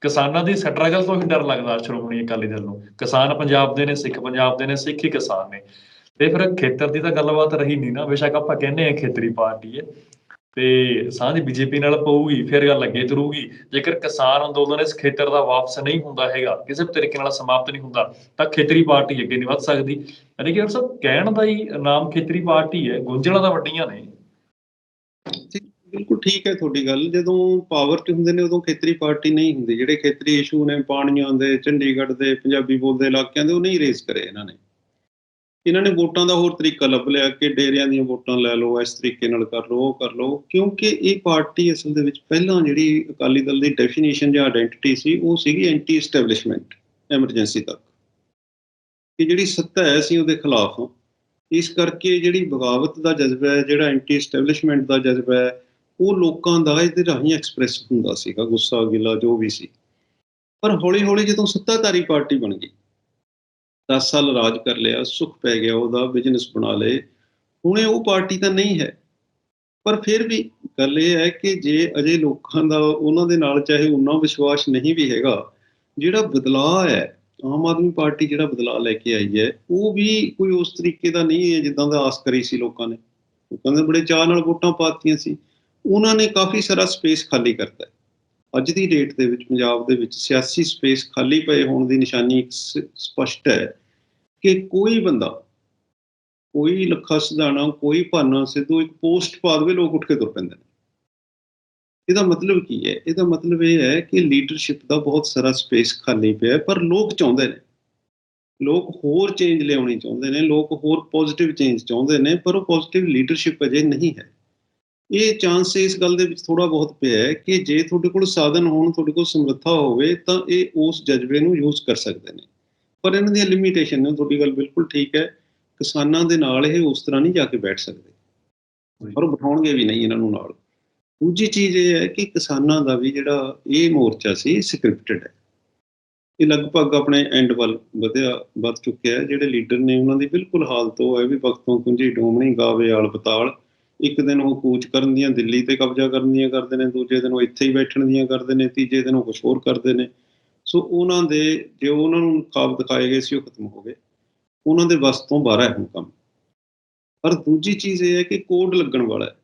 ਕਿਸਾਨਾਂ ਦੀ ਸਟਰਗਲ ਤੋਂ ਹੀ ਡਰ ਲੱਗਦਾ ਸ਼੍ਰੋਮਣੀ ਅਕਾਲੀ ਦਲ ਨੂੰ। ਕਿਸਾਨ ਪੰਜਾਬ ਦੇ ਨੇ, ਸਿੱਖ ਪੰਜਾਬ ਦੇ ਨੇ, ਸਿੱਖ ਹੀ ਕਿਸਾਨ ਨੇ। ਤੇ ਫਿਰ ਖੇਤਰ ਦੀ ਤਾਂ ਗੱਲਬਾਤ ਰਹੀ ਨਹੀਂ ਨਾ, ਬੇਸ਼ੱਕ ਆਪਾਂ ਕਹਿੰਦੇ ਆ ਖੇਤਰੀ ਪਾਰਟੀ ਹੈ। ਤੇ ਸਾਂਝ ਬੀਜੇਪੀ ਨਾਲ ਪਊਗੀ, ਫਿਰ ਗੱਲ ਅੱਗੇ ਤੁਰੂਗੀ। ਜੇਕਰ ਕਿਸਾਨ ਅੰਦੋਲਨ ਇਸ ਖੇਤਰ ਦਾ ਵਾਪਸ ਨਹੀਂ ਹੁੰਦਾ ਹੈਗਾ, ਕਿਸੇ ਵੀ ਤਰੀਕੇ ਨਾਲ ਸਮਾਪਤ ਨਹੀਂ ਹੁੰਦਾ, ਤਾਂ ਖੇਤਰੀ ਪਾਰਟੀ ਅੱਗੇ ਨਹੀਂ ਵੱਧ ਸਕਦੀ। ਯਾਨੀ ਕਿ ਡਾਕਟਰ ਕਹਿਣ ਦਾ ਹੀ ਨਾਮ ਖੇਤਰੀ ਪਾਰਟੀ ਹੈ, ਗੁੰਝਲਾਂ ਤਾਂ ਵੱਡੀਆਂ ਨੇ। ਬਿਲਕੁਲ ਠੀਕ ਹੈ ਤੁਹਾਡੀ ਗੱਲ। ਜਦੋਂ ਪਾਵਰ 'ਚ ਹੁੰਦੇ ਨੇ, ਉਦੋਂ ਖੇਤਰੀ ਪਾਰਟੀ ਨਹੀਂ ਹੁੰਦੀ। ਜਿਹੜੇ ਖੇਤਰੀ ਇਸ਼ੂ ਨੇ, ਪਾਣੀਆਂ ਦੇ, ਚੰਡੀਗੜ੍ਹ ਦੇ, ਪੰਜਾਬੀ ਬੋਲਦੇ ਇਲਾਕਿਆਂ ਦੇ, ਉਹ ਨਹੀਂ ਰੇਸ ਕਰੇ ਇਹਨਾਂ ਨੇ। ਇਹਨਾਂ ਨੇ ਵੋਟਾਂ ਦਾ ਹੋਰ ਤਰੀਕਾ ਲੱਭ ਲਿਆ ਕਿ ਡੇਰਿਆਂ ਦੀਆਂ ਵੋਟਾਂ ਲੈ ਲਓ, ਇਸ ਤਰੀਕੇ ਨਾਲ ਕਰ ਲਓ, ਉਹ ਕਰ ਲਓ। ਕਿਉਂਕਿ ਇਹ ਪਾਰਟੀ ਅਸਲ ਦੇ ਵਿੱਚ ਪਹਿਲਾਂ ਜਿਹੜੀ ਅਕਾਲੀ ਦਲ ਦੀ ਡੈਫੀਨੇਸ਼ਨ ਜਾਂ ਆਇਡੈਂਟੀਟੀ ਸੀ, ਉਹ ਸੀਗੀ ਐਂਟੀ ਐਸਟੈਬਲਿਸ਼ਮੈਂਟ ਐਮਰਜੈਂਸੀ ਤੱਕ। ਕਿ ਜਿਹੜੀ ਸੱਤਾ ਹੈ, ਅਸੀਂ ਉਹਦੇ ਖਿਲਾਫ ਹਾਂ। ਇਸ ਕਰਕੇ ਜਿਹੜੀ ਬਗਾਵਤ ਦਾ ਜਜ਼ਬਾ ਹੈ, ਜਿਹੜਾ ਐਂਟੀ ਐਸਟੈਬਲਿਸ਼ਮੈਂਟ ਦਾ ਜਜ਼ਬਾ ਹੈ ਉਹ ਲੋਕਾਂ ਦਾ ਇਹਦੇ ਰਾਹੀਂ ਐਕਸਪ੍ਰੈਸ ਹੁੰਦਾ ਸੀਗਾ, ਗੁੱਸਾ, ਗਿਲਾ, ਜੋ ਵੀ ਸੀ। ਪਰ ਹੌਲੀ ਹੌਲੀ ਜਦੋਂ ਸੱਤਾਧਾਰੀ ਪਾਰਟੀ ਬਣ ਗਈ 10 ਸਾਲ ਰਾਜ ਕਰ ਲਿਆ, ਸੁੱਖ ਪੈ ਗਿਆ ਉਹਦਾ ਬਿਜ਼ਨਸ ਬਣਾ ਲਏ, ਹੁਣੇ ਉਹ ਪਾਰਟੀ ਤਾਂ ਨਹੀਂ ਹੈ। ਪਰ ਫਿਰ ਵੀ ਗੱਲ ਇਹ ਹੈ ਕਿ ਜੇ ਅਜੇ ਲੋਕਾਂ ਦਾ, ਉਹਨਾਂ ਦੇ ਨਾਲ ਚਾਹੇ ਉਹਨਾਂ ਵਿਸ਼ਵਾਸ ਨਹੀਂ ਵੀ ਹੈਗਾ, ਜਿਹੜਾ ਬਦਲਾਅ ਹੈ, ਆਮ ਆਦਮੀ ਪਾਰਟੀ ਜਿਹੜਾ ਬਦਲਾਅ ਲੈ ਕੇ ਆਈ ਹੈ, ਉਹ ਵੀ ਕੋਈ ਉਸ ਤਰੀਕੇ ਦਾ ਨਹੀਂ ਹੈ ਜਿੱਦਾਂ ਦਾ ਆਸ ਕਰੀ ਸੀ ਲੋਕਾਂ ਨੇ। ਲੋਕਾਂ ਨੇ ਬੜੇ ਚਾਅ ਨਾਲ ਵੋਟਾਂ ਪਾਤੀਆਂ ਸੀ। ਉਹਨਾਂ ਨੇ ਕਾਫੀ ਸਾਰਾ ਸਪੇਸ ਖਾਲੀ ਕਰਤਾ ਅੱਜ ਦੀ ਡੇਟ ਦੇ ਵਿੱਚ, ਪੰਜਾਬ ਦੇ ਵਿੱਚ ਸਿਆਸੀ ਸਪੇਸ ਖਾਲੀ ਪਏ ਹੋਣ ਦੀ ਨਿਸ਼ਾਨੀ ਇੱਕ ਸ- ਸਪਸ਼ਟ ਹੈ ਕਿ ਕੋਈ ਬੰਦਾ, ਕੋਈ ਲੱਖਾ ਸਿਧਾਣਾ, ਕੋਈ ਭਾਨਾ ਸਿੱਧੂ ਇੱਕ ਪੋਸਟ ਪਾ ਦੇਵੇ, ਲੋਕ ਉੱਠ ਕੇ ਤੁਰ ਪੈਂਦੇ ਨੇ। ਇਹਦਾ ਮਤਲਬ ਕੀ ਹੈ? ਇਹਦਾ ਮਤਲਬ ਇਹ ਹੈ ਕਿ ਲੀਡਰਸ਼ਿਪ ਦਾ ਬਹੁਤ ਸਾਰਾ ਸਪੇਸ ਖਾਲੀ ਪਿਆ ਪਰ ਲੋਕ ਚਾਹੁੰਦੇ ਨੇ। ਲੋਕ ਹੋਰ ਚੇਂਜ ਲਿਆਉਣੀ ਚਾਹੁੰਦੇ ਨੇ, ਲੋਕ ਹੋਰ ਪੋਜ਼ਿਟਿਵ ਚੇਂਜ ਚਾਹੁੰਦੇ ਨੇ, ਪਰ ਉਹ ਪੋਜ਼ਿਟਿਵ ਲੀਡਰਸ਼ਿਪ ਅਜੇ ਨਹੀਂ ਹੈ। ਇਹ ਚਾਂਸ ਇਸ ਗੱਲ ਦੇ ਵਿੱਚ ਥੋੜਾ ਬਹੁਤ ਪਿਆ ਹੈ ਕਿ ਜੇ ਤੁਹਾਡੇ ਕੋਲ ਸਾਧਨ ਹੋਣ ਤੁਹਾਡੇ ਕੋਲ ਸਮਰੱਥਾ ਹੋਵੇ ਤਾਂ ਇਹ ਉਸ ਜਜ਼ਬੇ ਨੂੰ ਯੂਜ਼ ਕਰ ਸਕਦੇ ਨੇ। ਪਰ ਇਹਨਾਂ ਦੀਆਂ ਲਿਮਿਟੇਸ਼ਨ ਨੇ ਤੁਹਾਡੀ ਗੱਲ ਬਿਲਕੁਲ ਠੀਕ ਹੈ। ਕਿਸਾਨਾਂ ਦੇ ਨਾਲ ਇਹ ਉਸ ਤਰ੍ਹਾਂ ਨਹੀਂ ਜਾ ਕੇ ਬੈਠ ਸਕਦੇ। ਪਰ ਉਹ ਬਿਠਾਉਣਗੇ ਵੀ ਨਹੀਂ ਇਹਨਾਂ ਨੂੰ ਨਾਲ। ਦੂਜੀ ਚੀਜ਼ ਇਹ ਹੈ ਕਿ ਕਿਸਾਨਾਂ ਦਾ ਵੀ ਜਿਹੜਾ ਇਹ ਮੋਰਚਾ ਸੀ ਸਕ੍ਰਿਪਟਡ ਹੈ। ਇਹ ਲਗਭਗ ਆਪਣੇ ਐਂਡ ਵੱਲ ਵਧਿਆ ਵੱਧ ਚੁੱਕਿਆ ਹੈ। ਜਿਹੜੇ ਲੀਡਰ ਨੇ ਉਹਨਾਂ ਦੀ ਬਿਲਕੁਲ ਹਾਲਤ ਉਹ ਹੈ ਵੀ ਵਕਤੋਂ ਕੁੰਜੀ ਡੋਮਣੀ ਗਾਵੇ ਆਲ ਪਤਾਲ ਇੱਕ ਦਿਨ ਉਹ ਕੂਚ ਕਰਨ ਦੀਆਂ, ਦਿੱਲੀ ਤੇ ਕਬਜ਼ਾ ਕਰਨ ਦੀਆਂ ਕਰਦੇ ਨੇ, ਦੂਜੇ ਦਿਨ ਉਹ ਇੱਥੇ ਹੀ ਬੈਠਣ ਦੀਆਂ ਕਰਦੇ ਨੇ, ਤੀਜੇ ਦਿਨ ਉਹ ਕੁਝ ਹੋਰ ਕਰਦੇ ਨੇ। ਸੋ ਉਹਨਾਂ ਦੇ, ਜੇ ਉਹਨਾਂ ਨੂੰ ਖਾਬ ਦਿਖਾਏ ਗਏ ਸੀ, ਉਹ ਖਤਮ ਹੋ ਗਏ। ਉਹਨਾਂ ਦੇ ਵੱਸ ਤੋਂ ਬਾਹਰ ਹੈ ਹੁਣ ਕੰਮ। ਪਰ ਦੂਜੀ ਚੀਜ਼ ਇਹ ਹੈ ਕਿ ਕੋਡ ਲੱਗਣ ਵਾਲਾ ਹੈ।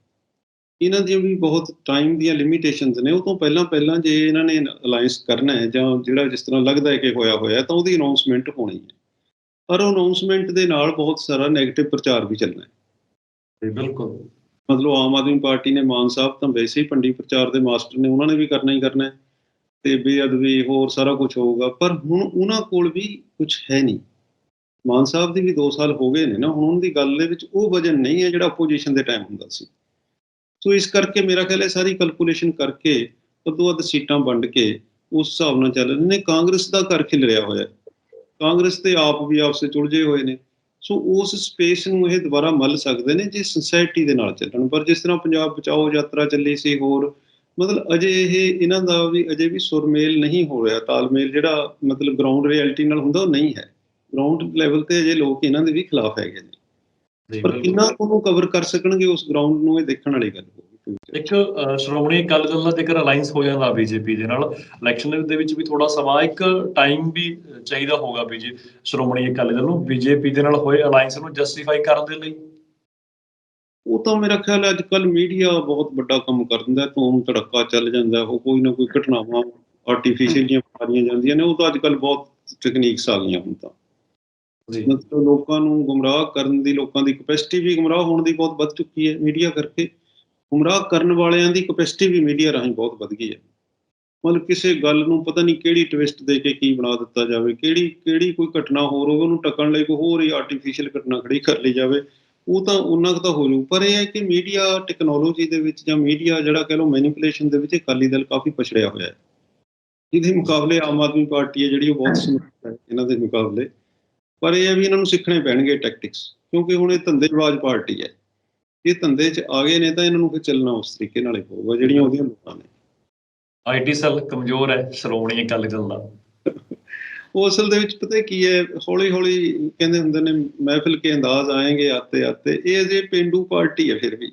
ਇਹਨਾਂ ਦੀਆਂ ਵੀ ਬਹੁਤ ਟਾਈਮ ਦੀਆਂ ਲਿਮਿਟੇਸ਼ਨਸ ਨੇ। ਉਹ ਤੋਂ ਪਹਿਲਾਂ ਪਹਿਲਾਂ ਜੇ ਇਹਨਾਂ ਨੇ ਅਲਾਈਅੰਸ ਕਰਨਾ ਹੈ, ਜਾਂ ਜਿਹੜਾ ਜਿਸ ਤਰ੍ਹਾਂ ਲੱਗਦਾ ਹੈ ਕਿ ਹੋਇਆ ਹੋਇਆ, ਤਾਂ ਉਹਦੀ ਅਨਾਉਂਸਮੈਂਟ ਹੋਣੀ ਹੈ। ਪਰ ਉਹ ਅਨਾਉਂਸਮੈਂਟ ਦੇ ਨਾਲ ਬਹੁਤ ਸਾਰਾ 네ਗੇਟਿਵ ਪ੍ਰਚਾਰ ਵੀ ਚੱਲਣਾ ਹੈ। ਬਿਲਕੁਲ। ਮਤਲਬ ਆਮ ਆਦਮੀ ਪਾਰਟੀ ਨੇ ਮਾਨ ਸਾਹਿਬ ਤਾਂ ਵੈਸੇ ਹੀ ਪੰਡੀ ਪ੍ਰਚਾਰ ਦੇ ਮਾਸਟਰ ਨੇ, ਉਹਨਾਂ ਨੇ ਵੀ ਕਰਨਾ ਹੀ ਕਰਨਾ ਹੈ ਤੇ ਬੇਅਦਬੀ ਹੋਰ ਸਾਰਾ ਕੁਝ ਹੋਊਗਾ, ਪਰ ਹੁਣ ਉਹਨਾਂ ਕੋਲ ਵੀ ਕੁਝ ਹੈ ਨਹੀਂ। ਮਾਨ ਸਾਹਿਬ ਦੀ ਵੀ 2 ਸਾਲ ਹੋ ਗਏ ਨੇ ਨਾ, ਹੁਣ ਉਹਨਾਂ ਦੀ ਗੱਲ ਦੇ ਵਿੱਚ ਉਹ ਵਜਨ ਨਹੀਂ ਹੈ ਜਿਹੜਾ ਆਪੋਜੀਸ਼ਨ ਦੇ ਟਾਈਮ ਹੁੰਦਾ ਸੀ। ਸੋ ਇਸ ਕਰਕੇ ਮੇਰਾ ਖਿਆਲ ਹੈ ਸਾਰੀ ਕੈਲਕੂਲੇਸ਼ਨ ਕਰਕੇ, ਵੱਧੋ ਵੱਧ ਸੀਟਾਂ ਵੰਡ ਕੇ ਉਸ ਹਿਸਾਬ ਨਾਲ ਚੱਲ ਰਹੇ ਨੇ। ਕਾਂਗਰਸ ਦਾ ਘਰ ਖਿਲ ਹੋਇਆ ਕਾਂਗਰਸ ਤੇ ਆਪ ਵੀ ਆਪਸੇ ਉਲਝੇ ਹੋਏ ਨੇ। ਸੋ ਉਸ ਸਪੇਸ ਨੂੰ ਇਹ ਦੁਬਾਰਾ ਮੱਲ ਸਕਦੇ ਨੇ ਜੇ ਸੁਸਾਇਟੀ ਦੇ ਨਾਲ ਚੱਲਣ। ਪਰ ਜਿਸ ਤਰ੍ਹਾਂ ਪੰਜਾਬ ਬਚਾਓ ਯਾਤਰਾ ਚੱਲੀ ਸੀ ਹੋਰ ਮਤਲਬ ਅਜੇ ਇਹ ਇਹਨਾਂ ਦਾ ਵੀ ਅਜੇ ਵੀ ਸੁਰਮੇਲ ਨਹੀਂ ਹੋ ਰਿਹਾ। ਤਾਲਮੇਲ ਜਿਹੜਾ ਮਤਲਬ ਗਰਾਊਂਡ ਰਿਐਲਿਟੀ ਨਾਲ ਹੁੰਦਾ ਉਹ ਨਹੀਂ ਹੈ। ਗਰਾਊਂਡ ਲੈਵਲ ਤੇ ਅਜੇ ਲੋਕ ਇਹਨਾਂ ਦੇ ਵੀ ਖਿਲਾਫ ਹੈਗੇ ਨੇ। ਜੀ ਪਰ। ਕਿੰਨਾ ਉਹਨੂੰ ਕਵਰ ਕਰ ਸਕਣਗੇ ਉਸ ਗਰਾਊਂਡ ਨੂੰ ਇਹ ਦੇਖਣ ਵਾਲੀ ਗੱਲ ਹੋਊਗੀ ਇੱਕ ਸ਼੍ਰੋਮਣੀ ਅਕਾਲੀ ਦਲ ਦਾ ਜੇਕਰ ਅਲਾਈਅੰਸ ਹੋ ਜਾਂਦਾ ਬੀਜੇਪੀ ਦੇ ਨਾਲ। ਇਲੈਕਸ਼ਨ ਦੇ ਵਿੱਚ ਵੀ ਥੋੜਾ ਸਮਾਂ ਇੱਕ ਟਾਈਮ ਵੀ ਚਾਹੀਦਾ ਹੋਗਾ ਬੀਜੇ ਸ਼੍ਰੋਮਣੀ ਅਕਾਲੀ ਦਲ ਨੂੰ ਬੀਜੇਪੀ ਦੇ ਨਾਲ ਹੋਏ ਅਲਾਈਅੰਸ ਨੂੰ ਜਸਟੀਫਾਈ ਕਰਨ ਦੇ ਲਈ। ਉਹ ਤਾਂ ਮੇਰਾ ਖਿਆਲ ਹੈ ਅੱਜ ਕੱਲ ਮੀਡੀਆ ਬਹੁਤ ਵੱਡਾ ਕੰਮ ਕਰ ਦਿੰਦਾ ਧੂਮ ਧੜੱਕਾ ਚੱਲ ਜਾਂਦਾ ਉਹ ਕੋਈ ਨਾ ਕੋਈ ਘਟਨਾਵਾਂ ਆਰਟੀਫੀਸ਼ੀਅਲ ਜੀਆਂ ਮਾਰੀਆਂ ਜਾਂਦੀਆਂ ਨੇ ਉਹ ਤਾਂ ਅੱਜ ਕੱਲ ਬਹੁਤ ਟੈਕਨੀਕਸ ਆ ਗਈਆਂ ਹੁਣ ਤਾਂ। ਜੀ। ਮਤਲਬ ਲੋਕਾਂ ਨੂੰ ਗੁੰਮਰਾਹ ਕਰਨ ਦੀ ਲੋਕਾਂ ਦੀ ਕਪੈਸਿਟੀ ਵੀ ਗੁੰਮਰਾਹ ਹੋਣ ਦੀ ਬਹੁਤ ਵੱਧ ਚੁੱਕੀ ਹੈ ਮੀਡੀਆ ਕਰਕੇ। ਗੁੰਮਰਾਹ ਕਰਨ ਵਾਲਿਆਂ ਦੀ ਕਪੈਸਿਟੀ ਵੀ ਮੀਡੀਆ ਰਾਹੀਂ ਬਹੁਤ ਵੱਧ ਗਈ ਹੈ। ਮਤਲਬ ਕਿਸੇ ਗੱਲ ਨੂੰ ਪਤਾ ਨਹੀਂ ਕਿਹੜੀ ਟਵਿਸਟ ਦੇ ਕੇ ਕੀ ਬਣਾ ਦਿੱਤਾ ਜਾਵੇ ਕਿਹੜੀ ਕਿਹੜੀ ਕੋਈ ਘਟਨਾ ਹੋਰ ਹੋਵੇ ਉਹਨੂੰ ਟੱਕਣ ਲਈ ਕੋਈ ਹੋਰ ਹੀ ਆਰਟੀਫੀਸ਼ੀਅਲ ਘਟਨਾ ਖੜੀ ਕਰ ਲਈ ਜਾਵੇ ਉਹ ਤਾਂ ਉਹਨਾਂ ਕੁ ਤਾਂ ਹੋ ਜੂ ਪਰ ਇਹ ਹੈ ਕਿ ਮੀਡੀਆ ਟੈਕਨੋਲੋਜੀ ਦੇ ਵਿੱਚ ਜਾਂ ਮੀਡੀਆ ਜਿਹੜਾ ਕਹ ਲਓ ਮੈਨੀਪੂਲੇਸ਼ਨ ਦੇ ਵਿੱਚ ਅਕਾਲੀ ਦਲ ਕਾਫੀ ਪਛੜਿਆ ਹੋਇਆ ਹੈ। ਇਹਦੇ ਮੁਕਾਬਲੇ ਆਮ ਆਦਮੀ ਪਾਰਟੀ ਹੈ ਜਿਹੜੀ ਉਹ ਬਹੁਤ ਸਮਰੱਥ ਹੈ ਇਹਨਾਂ ਦੇ ਮੁਕਾਬਲੇ। ਪਰ ਇਹ ਹੈ ਵੀ ਇਹਨਾਂ ਨੂੰ ਸਿੱਖਣੇ ਪੈਣਗੇ ਟੈਕਟਿਕਸ ਕਿਉਂਕਿ ਹੁਣ ਇਹ ਧੰਦੇਬਾਜ਼ ਪਾਰਟੀ ਹੈ। ਇਹ ਧੰਦੇ 'ਚ ਆ ਗਏ ਨੇ ਤਾਂ ਇਹਨਾਂ ਨੂੰ ਫਿਰ ਚੱਲਣਾ ਉਸ ਤਰੀਕੇ ਨਾਲ ਹੀ ਪਊਗਾ ਜਿਹੜੀਆਂ ਉਹਦੀਆਂ ਲੋਕਾਂ ਨੇ। ਆਈਟੀ ਸੈੱਲ ਕਮਜ਼ੋਰ ਹੈ ਸ਼੍ਰੋਮਣੀ ਅਕਾਲੀ ਦਲ ਦਾ। ਉਹ ਅਸਲ ਦੇ ਵਿੱਚ ਪਤਾ ਕੀ ਹੈ ਹੌਲੀ ਹੌਲੀ ਕਹਿੰਦੇ ਹੁੰਦੇ ਨੇ ਮਹਿਫਿਲ ਕੇ ਅੰਦਾਜ਼ ਆਏਗੇ ਆਤੇ ਆਤੇ। ਇਹ ਅਜੇ ਪਿੰਡੂ ਪਾਰਟੀ ਹੈ ਫਿਰ ਵੀ।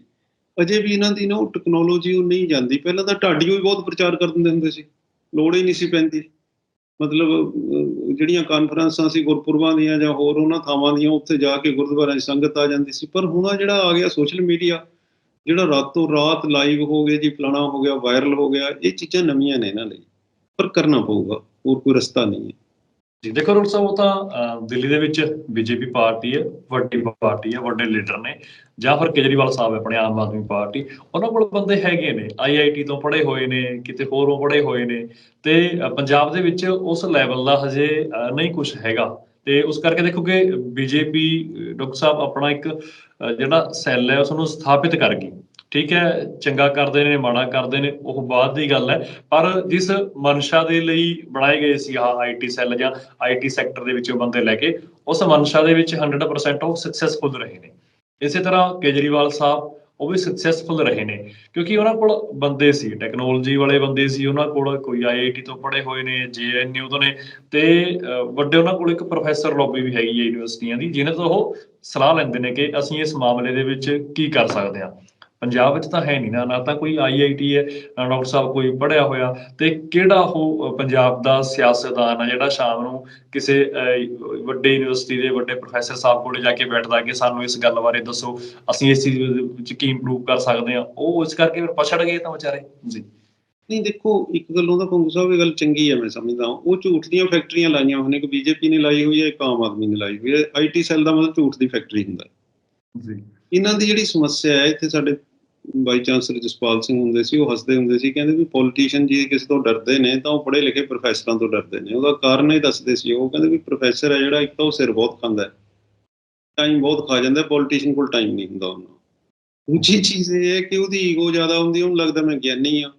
ਅਜੇ ਵੀ ਇਹਨਾਂ ਦੀ ਨਾ ਉਹ ਟੈਕਨੋਲੋਜੀ ਉਹ ਨਹੀਂ ਜਾਂਦੀ। ਪਹਿਲਾਂ ਤਾਂ ਢਾਡੀਓ ਵੀ ਬਹੁਤ ਪ੍ਰਚਾਰ ਕਰ ਦਿੰਦੇ ਹੁੰਦੇ ਸੀ। ਲੋੜ ਹੀ ਨਹੀਂ ਸੀ ਪੈਂਦੀ। ਮਤਲਬ ਜਿਹੜੀਆਂ ਕਾਨਫਰੰਸਾਂ ਸੀ ਗੁਰਪੁਰਬਾਂ ਦੀਆਂ ਜਾਂ ਹੋਰ ਉਹਨਾਂ ਥਾਵਾਂ ਦੀਆਂ, ਉੱਥੇ ਜਾ ਕੇ ਗੁਰਦੁਆਰਿਆਂ 'ਚ ਸੰਗਤ ਆ ਜਾਂਦੀ ਸੀ। ਪਰ ਹੁਣ ਆ ਜਿਹੜਾ ਆ ਗਿਆ ਸੋਸ਼ਲ ਮੀਡੀਆ ਜਿਹੜਾ ਰਾਤੋਂ ਰਾਤ ਲਾਈਵ ਹੋ ਗਿਆ ਜੀ, ਫਲਾਣਾ ਹੋ ਗਿਆ ਵਾਇਰਲ ਹੋ ਗਿਆ, ਇਹ ਚੀਜ਼ਾਂ ਨਵੀਆਂ ਨੇ ਇਹਨਾਂ ਲਈ। ਪਰ ਕਰਨਾ ਪਊਗਾ, ਹੋਰ ਕੋਈ ਰਸਤਾ ਨਹੀਂ ਹੈ। ਜੀ, ਦੇਖੋ ਰੋਡ ਸਾਹਿਬ, ਉਹ ਤਾਂ ਦਿੱਲੀ ਦੇ ਵਿੱਚ ਬੀਜੇਪੀ ਪਾਰਟੀ ਹੈ, ਵੱਡੀ ਪਾਰਟੀ ਹੈ, ਵੱਡੇ ਲੀਡਰ ਨੇ, ਜਾਂ ਫਿਰ ਕੇਜਰੀਵਾਲ ਸਾਹਿਬ ਹੈ, ਆਪਣੇ ਆਮ ਆਦਮੀ ਪਾਰਟੀ, ਉਹਨਾਂ ਕੋਲ ਬੰਦੇ ਹੈਗੇ ਨੇ ਆਈਆਈਟੀ ਤੋਂ ਪੜ੍ਹੇ ਹੋਏ ਨੇ, ਕਿਤੇ ਹੋਰੋਂ ਪੜ੍ਹੇ ਹੋਏ ਨੇ, ਤੇ ਪੰਜਾਬ ਦੇ ਵਿੱਚ ਉਸ ਲੈਵਲ ਦਾ ਹਜੇ ਨਹੀਂ ਕੁਝ ਹੈਗਾ, ਤੇ ਉਸ ਕਰਕੇ ਦੇਖੋ ਕਿ ਬੀਜੇਪੀ ਡਾਕਟਰ ਸਾਹਿਬ ਆਪਣਾ ਇੱਕ ਜਿਹੜਾ ਸੈੱਲ ਹੈ, ਉਸ ਨੂੰ ਸਥਾਪਿਤ ਕਰ ਗਈ। ਠੀਕ ਹੈ, ਚੰਗਾ ਕਰਦੇ ਨੇ, ਮਾੜਾ ਕਰਦੇ ਨੇ, ਉਹ ਬਾਅਦ ਦੀ ਗੱਲ ਹੈ। ਪਰ ਜਿਸ ਮਨਸ਼ਾ ਦੇ ਲਈ ਬਣਾਏ ਗਏ ਸੀ ਆਹ ਆਈਟੀ ਸੈੱਲ ਜਾਂ ਆਈਟੀ ਸੈਕਟਰ ਦੇ ਵਿੱਚੋਂ ਬੰਦੇ ਲੈ ਕੇ, ਉਸ ਮਨਸ਼ਾ ਦੇ ਵਿੱਚ 100% ਉਹ ਸਕਸੈਸਫੁਲ ਰਹੇ ਨੇ। ਇਸੇ ਤਰ੍ਹਾਂ ਕੇਜਰੀਵਾਲ ਸਾਹਿਬ, ਉਹ ਵੀ ਸਕਸੈਸਫੁਲ ਰਹੇ ਨੇ। ਕਿਉਂਕਿ ਉਹਨਾਂ ਕੋਲ ਬੰਦੇ ਸੀ ਟੈਕਨੋਲੋਜੀ ਵਾਲੇ ਬੰਦੇ ਸੀ, ਉਹਨਾਂ ਕੋਲ ਕੋਈ ਆਈਆਈਟੀ ਤੋਂ ਪੜ੍ਹੇ ਹੋਏ ਨੇ ਜੇਐਨਯੂ ਤੋਂ ਨੇ, ਤੇ ਵੱਡੇ ਉਹਨਾਂ ਕੋਲ ਇੱਕ ਪ੍ਰੋਫੈਸਰ ਲੌਬੀ ਵੀ ਹੈਗੀ ਹੈ ਯੂਨੀਵਰਸਿਟੀਆਂ ਦੀ ਜਿਨ੍ਹਾਂ ਤੋਂ ਉਹ ਸਲਾਹ ਲੈਂਦੇ ਨੇ ਕਿ ਅਸੀਂ ਇਸ ਮਾਮਲੇ ਦੇ ਵਿੱਚ ਕੀ ਕਰ ਸਕਦੇ ਹਾਂ। ਪੰਜਾਬ ਵਿੱਚ ਤਾਂ ਹੈ ਨਹੀਂ ਨਾ ਨਾ ਤਾਂ ਕੋਈ ਆਈਆਈਟੀ ਹੈ ਨਾ ਡਾਕਟਰ ਸਾਹਿਬ ਕੋਈ ਪੜ੍ਹਿਆ ਹੋਇਆ। ਤੇ ਕਿਹੜਾ ਉਹ ਪੰਜਾਬ ਦਾ ਸਿਆਸਤਦਾਨ ਆ ਜਿਹੜਾ ਸ਼ਾਮ ਨੂੰ ਕਿਸੇ ਵੱਡੇ ਯੂਨੀਵਰਸਿਟੀ ਦੇ ਵੱਡੇ ਪ੍ਰੋਫੈਸਰ ਸਾਹਿਬ ਕੋਲੇ ਜਾ ਕੇ ਬੈਠਦਾ ਕਿ ਸਾਨੂੰ ਇਸ ਗੱਲ ਬਾਰੇ ਦੱਸੋ ਅਸੀਂ ਇਸ ਚੀਜ਼ ਵਿੱਚ ਕੀ ਇੰਪਰੂਵ ਕਰ ਸਕਦੇ ਹਾਂ। ਉਹ ਇਸ ਕਰਕੇ ਫਿਰ ਪਛੜ ਗਏ ਤਾਂ ਵਿਚਾਰੇ। ਜੀ। ਨਹੀਂ ਦੇਖੋ ਇੱਕ ਗੱਲੋਂ ਤਾਂ ਪੰਗੂ ਸਾਹਿਬ ਇਹ ਗੱਲ ਚੰਗੀ ਹੈ ਮੈਂ ਸਮਝਦਾ ਹਾਂ। ਉਹ ਝੂਠ ਦੀਆਂ ਫੈਕਟਰੀਆਂ ਲਾਈਆਂ ਨੇ ਕਿ ਬੀਜੇਪੀ ਨੇ ਲਾਈ ਹੋਈ ਹੈ ਇੱਕ ਆਮ ਆਦਮੀ ਨੇ ਲਾਈ ਹੋਈ ਹੈ। ਆਈਟੀ ਸੈੱਲ ਦਾ ਮਤਲਬ ਝੂਠ ਦੀ ਫੈਕਟਰੀ ਹੁੰਦਾ। ਜੀ। ਇਹਨਾਂ ਦੀ ਜਿਹੜੀ ਸਮੱਸਿਆ ਹੈ ਇੱਥੇ ਸਾਡੇ ਬਾਈ ਚਾਂਸਲਰ ਜਸਪਾਲ ਸਿੰਘ ਹੁੰਦੇ ਸੀ, ਉਹ ਹੱਸਦੇ ਹੁੰਦੇ ਸੀ, ਕਹਿੰਦੇ ਵੀ ਪੋਲੀਟੀਸ਼ੀਅਨ ਜੀ ਕਿਸੇ ਤੋਂ ਡਰਦੇ ਨੇ ਤਾਂ ਉਹ ਪੜ੍ਹੇ ਲਿਖੇ ਪ੍ਰੋਫੈਸਰਾਂ ਤੋਂ ਡਰਦੇ ਨੇ, ਉਹਦਾ ਕਾਰਨ ਇਹ ਦੱਸਦੇ ਸੀ, ਉਹ ਕਹਿੰਦੇ ਵੀ ਪ੍ਰੋਫੈਸਰ ਹੈ ਜਿਹੜਾ ਇੱਕ ਤਾਂ ਉਹ ਸਿਰ ਬਹੁਤ ਖਾਂਦਾ ਟਾਈਮ ਬਹੁਤ ਖਾ ਜਾਂਦਾ ਪੋਲੀਟੀਸ਼ੀਅਨ ਕੋਲ ਟਾਈਮ ਨਹੀਂ ਹੁੰਦਾ ਉਹਨਾਂ ਦੂਜੀ ਚੀਜ਼ ਇਹ ਹੈ ਕਿ ਉਹਦੀ ਈਗੋ ਜ਼ਿਆਦਾ ਹੁੰਦੀ, ਉਹਨੂੰ ਲੱਗਦਾ ਮੈਂ ਗਿਆਨੀ ਆ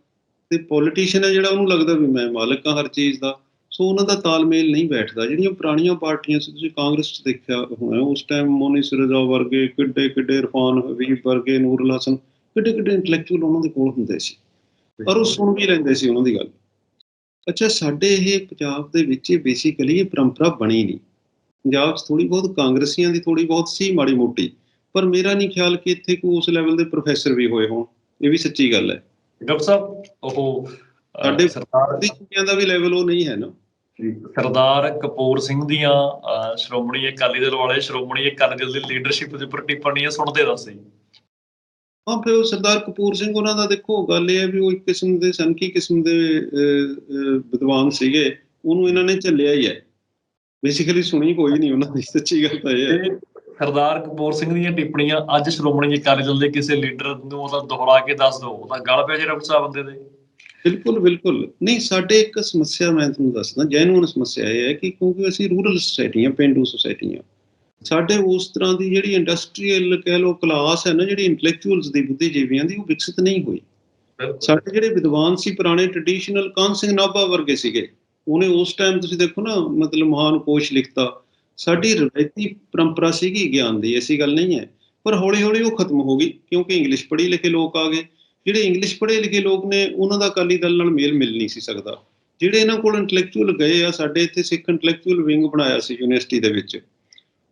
ਤੇ ਪੋਲੀਟੀਸ਼ੀਅਨ ਹੈ ਜਿਹੜਾ ਉਹਨੂੰ ਲੱਗਦਾ ਵੀ ਮੈਂ ਮਾਲਕ ਹਾਂ ਹਰ ਚੀਜ਼ ਦਾ, ਸੋ ਉਹਨਾਂ ਦਾ ਤਾਲਮੇਲ ਨਹੀਂ ਬੈਠਦਾ, ਜਿਹੜੀਆਂ ਪੁਰਾਣੀਆਂ ਪਾਰਟੀਆਂ ਸੀ, ਤੁਸੀਂ ਕਾਂਗਰਸ 'ਚ ਦੇਖਿਆ ਹੋਣਾ, ਉਸ ਟਾਈਮ ਮੋਨੀ ਸਿਰਜਾ ਵਰਗੇ ਕਿੱਡੇ ਕਿੱਡੇ ਇਰਫਾਨ ਹਬੀਬ ਵਰਗੇ ਨੂਰ ਹਸਨ ਕਿੱਡੇ ਕਿੱਡੇ ਇੰਟੈਲੈਕਚੁਅਲ ਉਹਨਾਂ ਦੇ ਕੋਲ ਹੁੰਦੇ ਸੀ। ਪਰ ਉਹ ਸੁਣ ਵੀ ਲੈਂਦੇ ਸੀ ਉਹਨਾਂ ਦੀ ਗੱਲ। ਅੱਛਾ ਸਾਡੇ ਇਹ ਪੰਜਾਬ ਦੇ ਵਿੱਚ ਇਹ ਬੇਸਿਕਲੀ ਇਹ ਪਰੰਪਰਾ ਬਣੀ ਨਹੀਂ। ਪੰਜਾਬ 'ਚ ਥੋੜੀ ਬਹੁਤ ਕਾਂਗਰਸੀਆਂ ਦੀ ਥੋੜੀ ਬਹੁਤ ਸੀ ਮਾੜੀ ਮੋਟੀ। ਪਰ ਮੇਰਾ ਨਹੀਂ ਖਿਆਲ ਕਿ ਇੱਥੇ ਕੋਈ ਉਸ ਲੈਵਲ ਦੇ ਪ੍ਰੋਫੈਸਰ ਵੀ ਹੋਏ ਹੋਣ। ਇਹ ਵੀ ਸੱਚੀ ਗੱਲ ਹੈ। ਡਾਕਟਰ ਸਾਹਿਬ ਉਹ ਸਾਡੇ ਸਰਦਾਰ ਦੀ ਚੀਜ਼ਾਂ ਦਾ ਵੀ ਲੈਵਲ ਉਹ ਨਹੀਂ ਹੈ ਨਾ। ਸਰਦਾਰ ਕਪੂਰ ਸਿੰਘ ਦੀਆਂ ਸ਼੍ਰੋਮਣੀ ਅਕਾਲੀ ਦਲ ਵਾਲੇ ਸ਼੍ਰੋਮਣੀ ਅਕਾਲੀ ਦਲ ਦੀ ਲੀਡਰਸ਼ਿਪ ਦੇ ਉੱਪਰ ਟਿੱਪਣੀਆਂ ਸੁਣਦੇ ਦੱਸੇ ਹਾਂ ਫਿਰ ਸਰਦਾਰ ਕਪੂਰ ਸਿੰਘ ਉਹਨਾਂ ਦਾ ਦੇਖੋ ਗੱਲ ਇਹ ਹੈ ਵੀ ਉਹ ਇੱਕ ਕਿਸਮ ਦੇ ਸਨਕੀ ਕਿਸਮ ਦੇ ਵਿਦਵਾਨ ਸੀਗੇ। ਉਹਨੂੰ ਇਹਨਾਂ ਨੇ ਝੱਲਿਆ ਹੀ ਹੈ। ਬੇਸਿਕਲੀ ਸੁਣੀ ਕੋਈ ਨਹੀਂ ਉਹਨਾਂ ਦੀ ਸੱਚੀ ਗੱਲ ਤਾਂ ਇਹ ਹੈ। ਸਰਦਾਰ ਕਪੂਰ ਸਿੰਘ ਦੀਆਂ ਟਿੱਪਣੀਆਂ ਅੱਜ ਸ਼੍ਰੋਮਣੀ ਅਕਾਲੀ ਦਲ ਦੇ ਕਿਸੇ ਲੀਡਰ ਨੂੰ ਉਹਦਾ ਦੁਹਰਾ ਕੇ ਦੱਸ ਦਿਓ। ਉਹਦਾ ਗਲ ਪਿਆ ਜੇ ਸਾਹਿਬ ਬੰਦੇ ਦੇ। ਬਿਲਕੁਲ ਬਿਲਕੁਲ। ਨਹੀਂ ਸਾਡੇ ਇੱਕ ਸਮੱਸਿਆ ਮੈਂ ਤੁਹਾਨੂੰ ਦੱਸਦਾ ਜੈਨੂਨ ਸਮੱਸਿਆ ਇਹ ਹੈ ਕਿ ਕਿਉਂਕਿ ਅਸੀਂ ਰੂਰਲ ਸੁਸਾਇਟੀਆਂ ਪਿੰਡੂ ਸੁਸਾਇਟੀਆਂ। ਸਾਡੇ ਉਸ ਤਰ੍ਹਾਂ ਦੀ ਜਿਹੜੀ ਇੰਡਸਟਰੀਅਲ ਕਹਿ ਲੋ ਕਲਾਸ ਹੈ ਨਾ ਜਿਹੜੀ ਇੰਟੈਲੈਕਚੁਅਲਸ ਦੀ ਬੁੱਧੀਜੀਵੀਆਂ ਦੀ ਉਹ ਵਿਕਸਿਤ ਨਹੀਂ ਹੋਈ। ਸਾਡੇ ਜਿਹੜੇ ਵਿਦਵਾਨ ਸੀ ਪੁਰਾਣੇ ਟ੍ਰੈਡੀਸ਼ਨਲ ਕਾਨ ਸਿੰਘ ਨਾਭਾ ਵਰਗੇ ਸੀਗੇ ਉਹਨੇ ਉਸ ਟਾਈਮ ਤੁਸੀਂ ਦੇਖੋ ਨਾ ਮਤਲਬ ਮਹਾਨ ਕੋਸ਼ ਲਿਖਤਾ। ਸਾਡੀ ਰਵਾਇਤੀ ਪਰੰਪਰਾ ਸੀਗੀ ਗਿਆਨ ਦੀ ਐਸੀ ਗੱਲ ਨਹੀਂ ਹੈ। ਪਰ ਹੌਲੀ ਹੌਲੀ ਉਹ ਖਤਮ ਹੋ ਗਈ ਕਿਉਂਕਿ ਇੰਗਲਿਸ਼ ਪੜ੍ਹੇ ਲਿਖੇ ਲੋਕ ਆ ਗਏ। ਜਿਹੜੇ ਇੰਗਲਿਸ਼ ਪੜ੍ਹੇ ਲਿਖੇ ਲੋਕ ਨੇ ਉਹਨਾਂ ਦਾ ਅਕਾਲੀ ਦਲ ਨਾਲ ਮੇਲ ਮਿਲ ਨਹੀਂ ਸੀ ਸਕਦਾ। ਜਿਹੜੇ ਇਹਨਾਂ ਕੋਲ ਇੰਟੈਲੈਕਚੁਅਲ ਗਏ ਆ ਸਾਡੇ ਇੱਥੇ ਸਿੱਖ ਇੰਟੈਲੈਕਚੁਅਲ ਵਿੰਗ ਬਣਾਇਆ ਸੀ ਯੂਨੀਵਰਸਿਟੀ ਦੇ ਵਿੱਚ।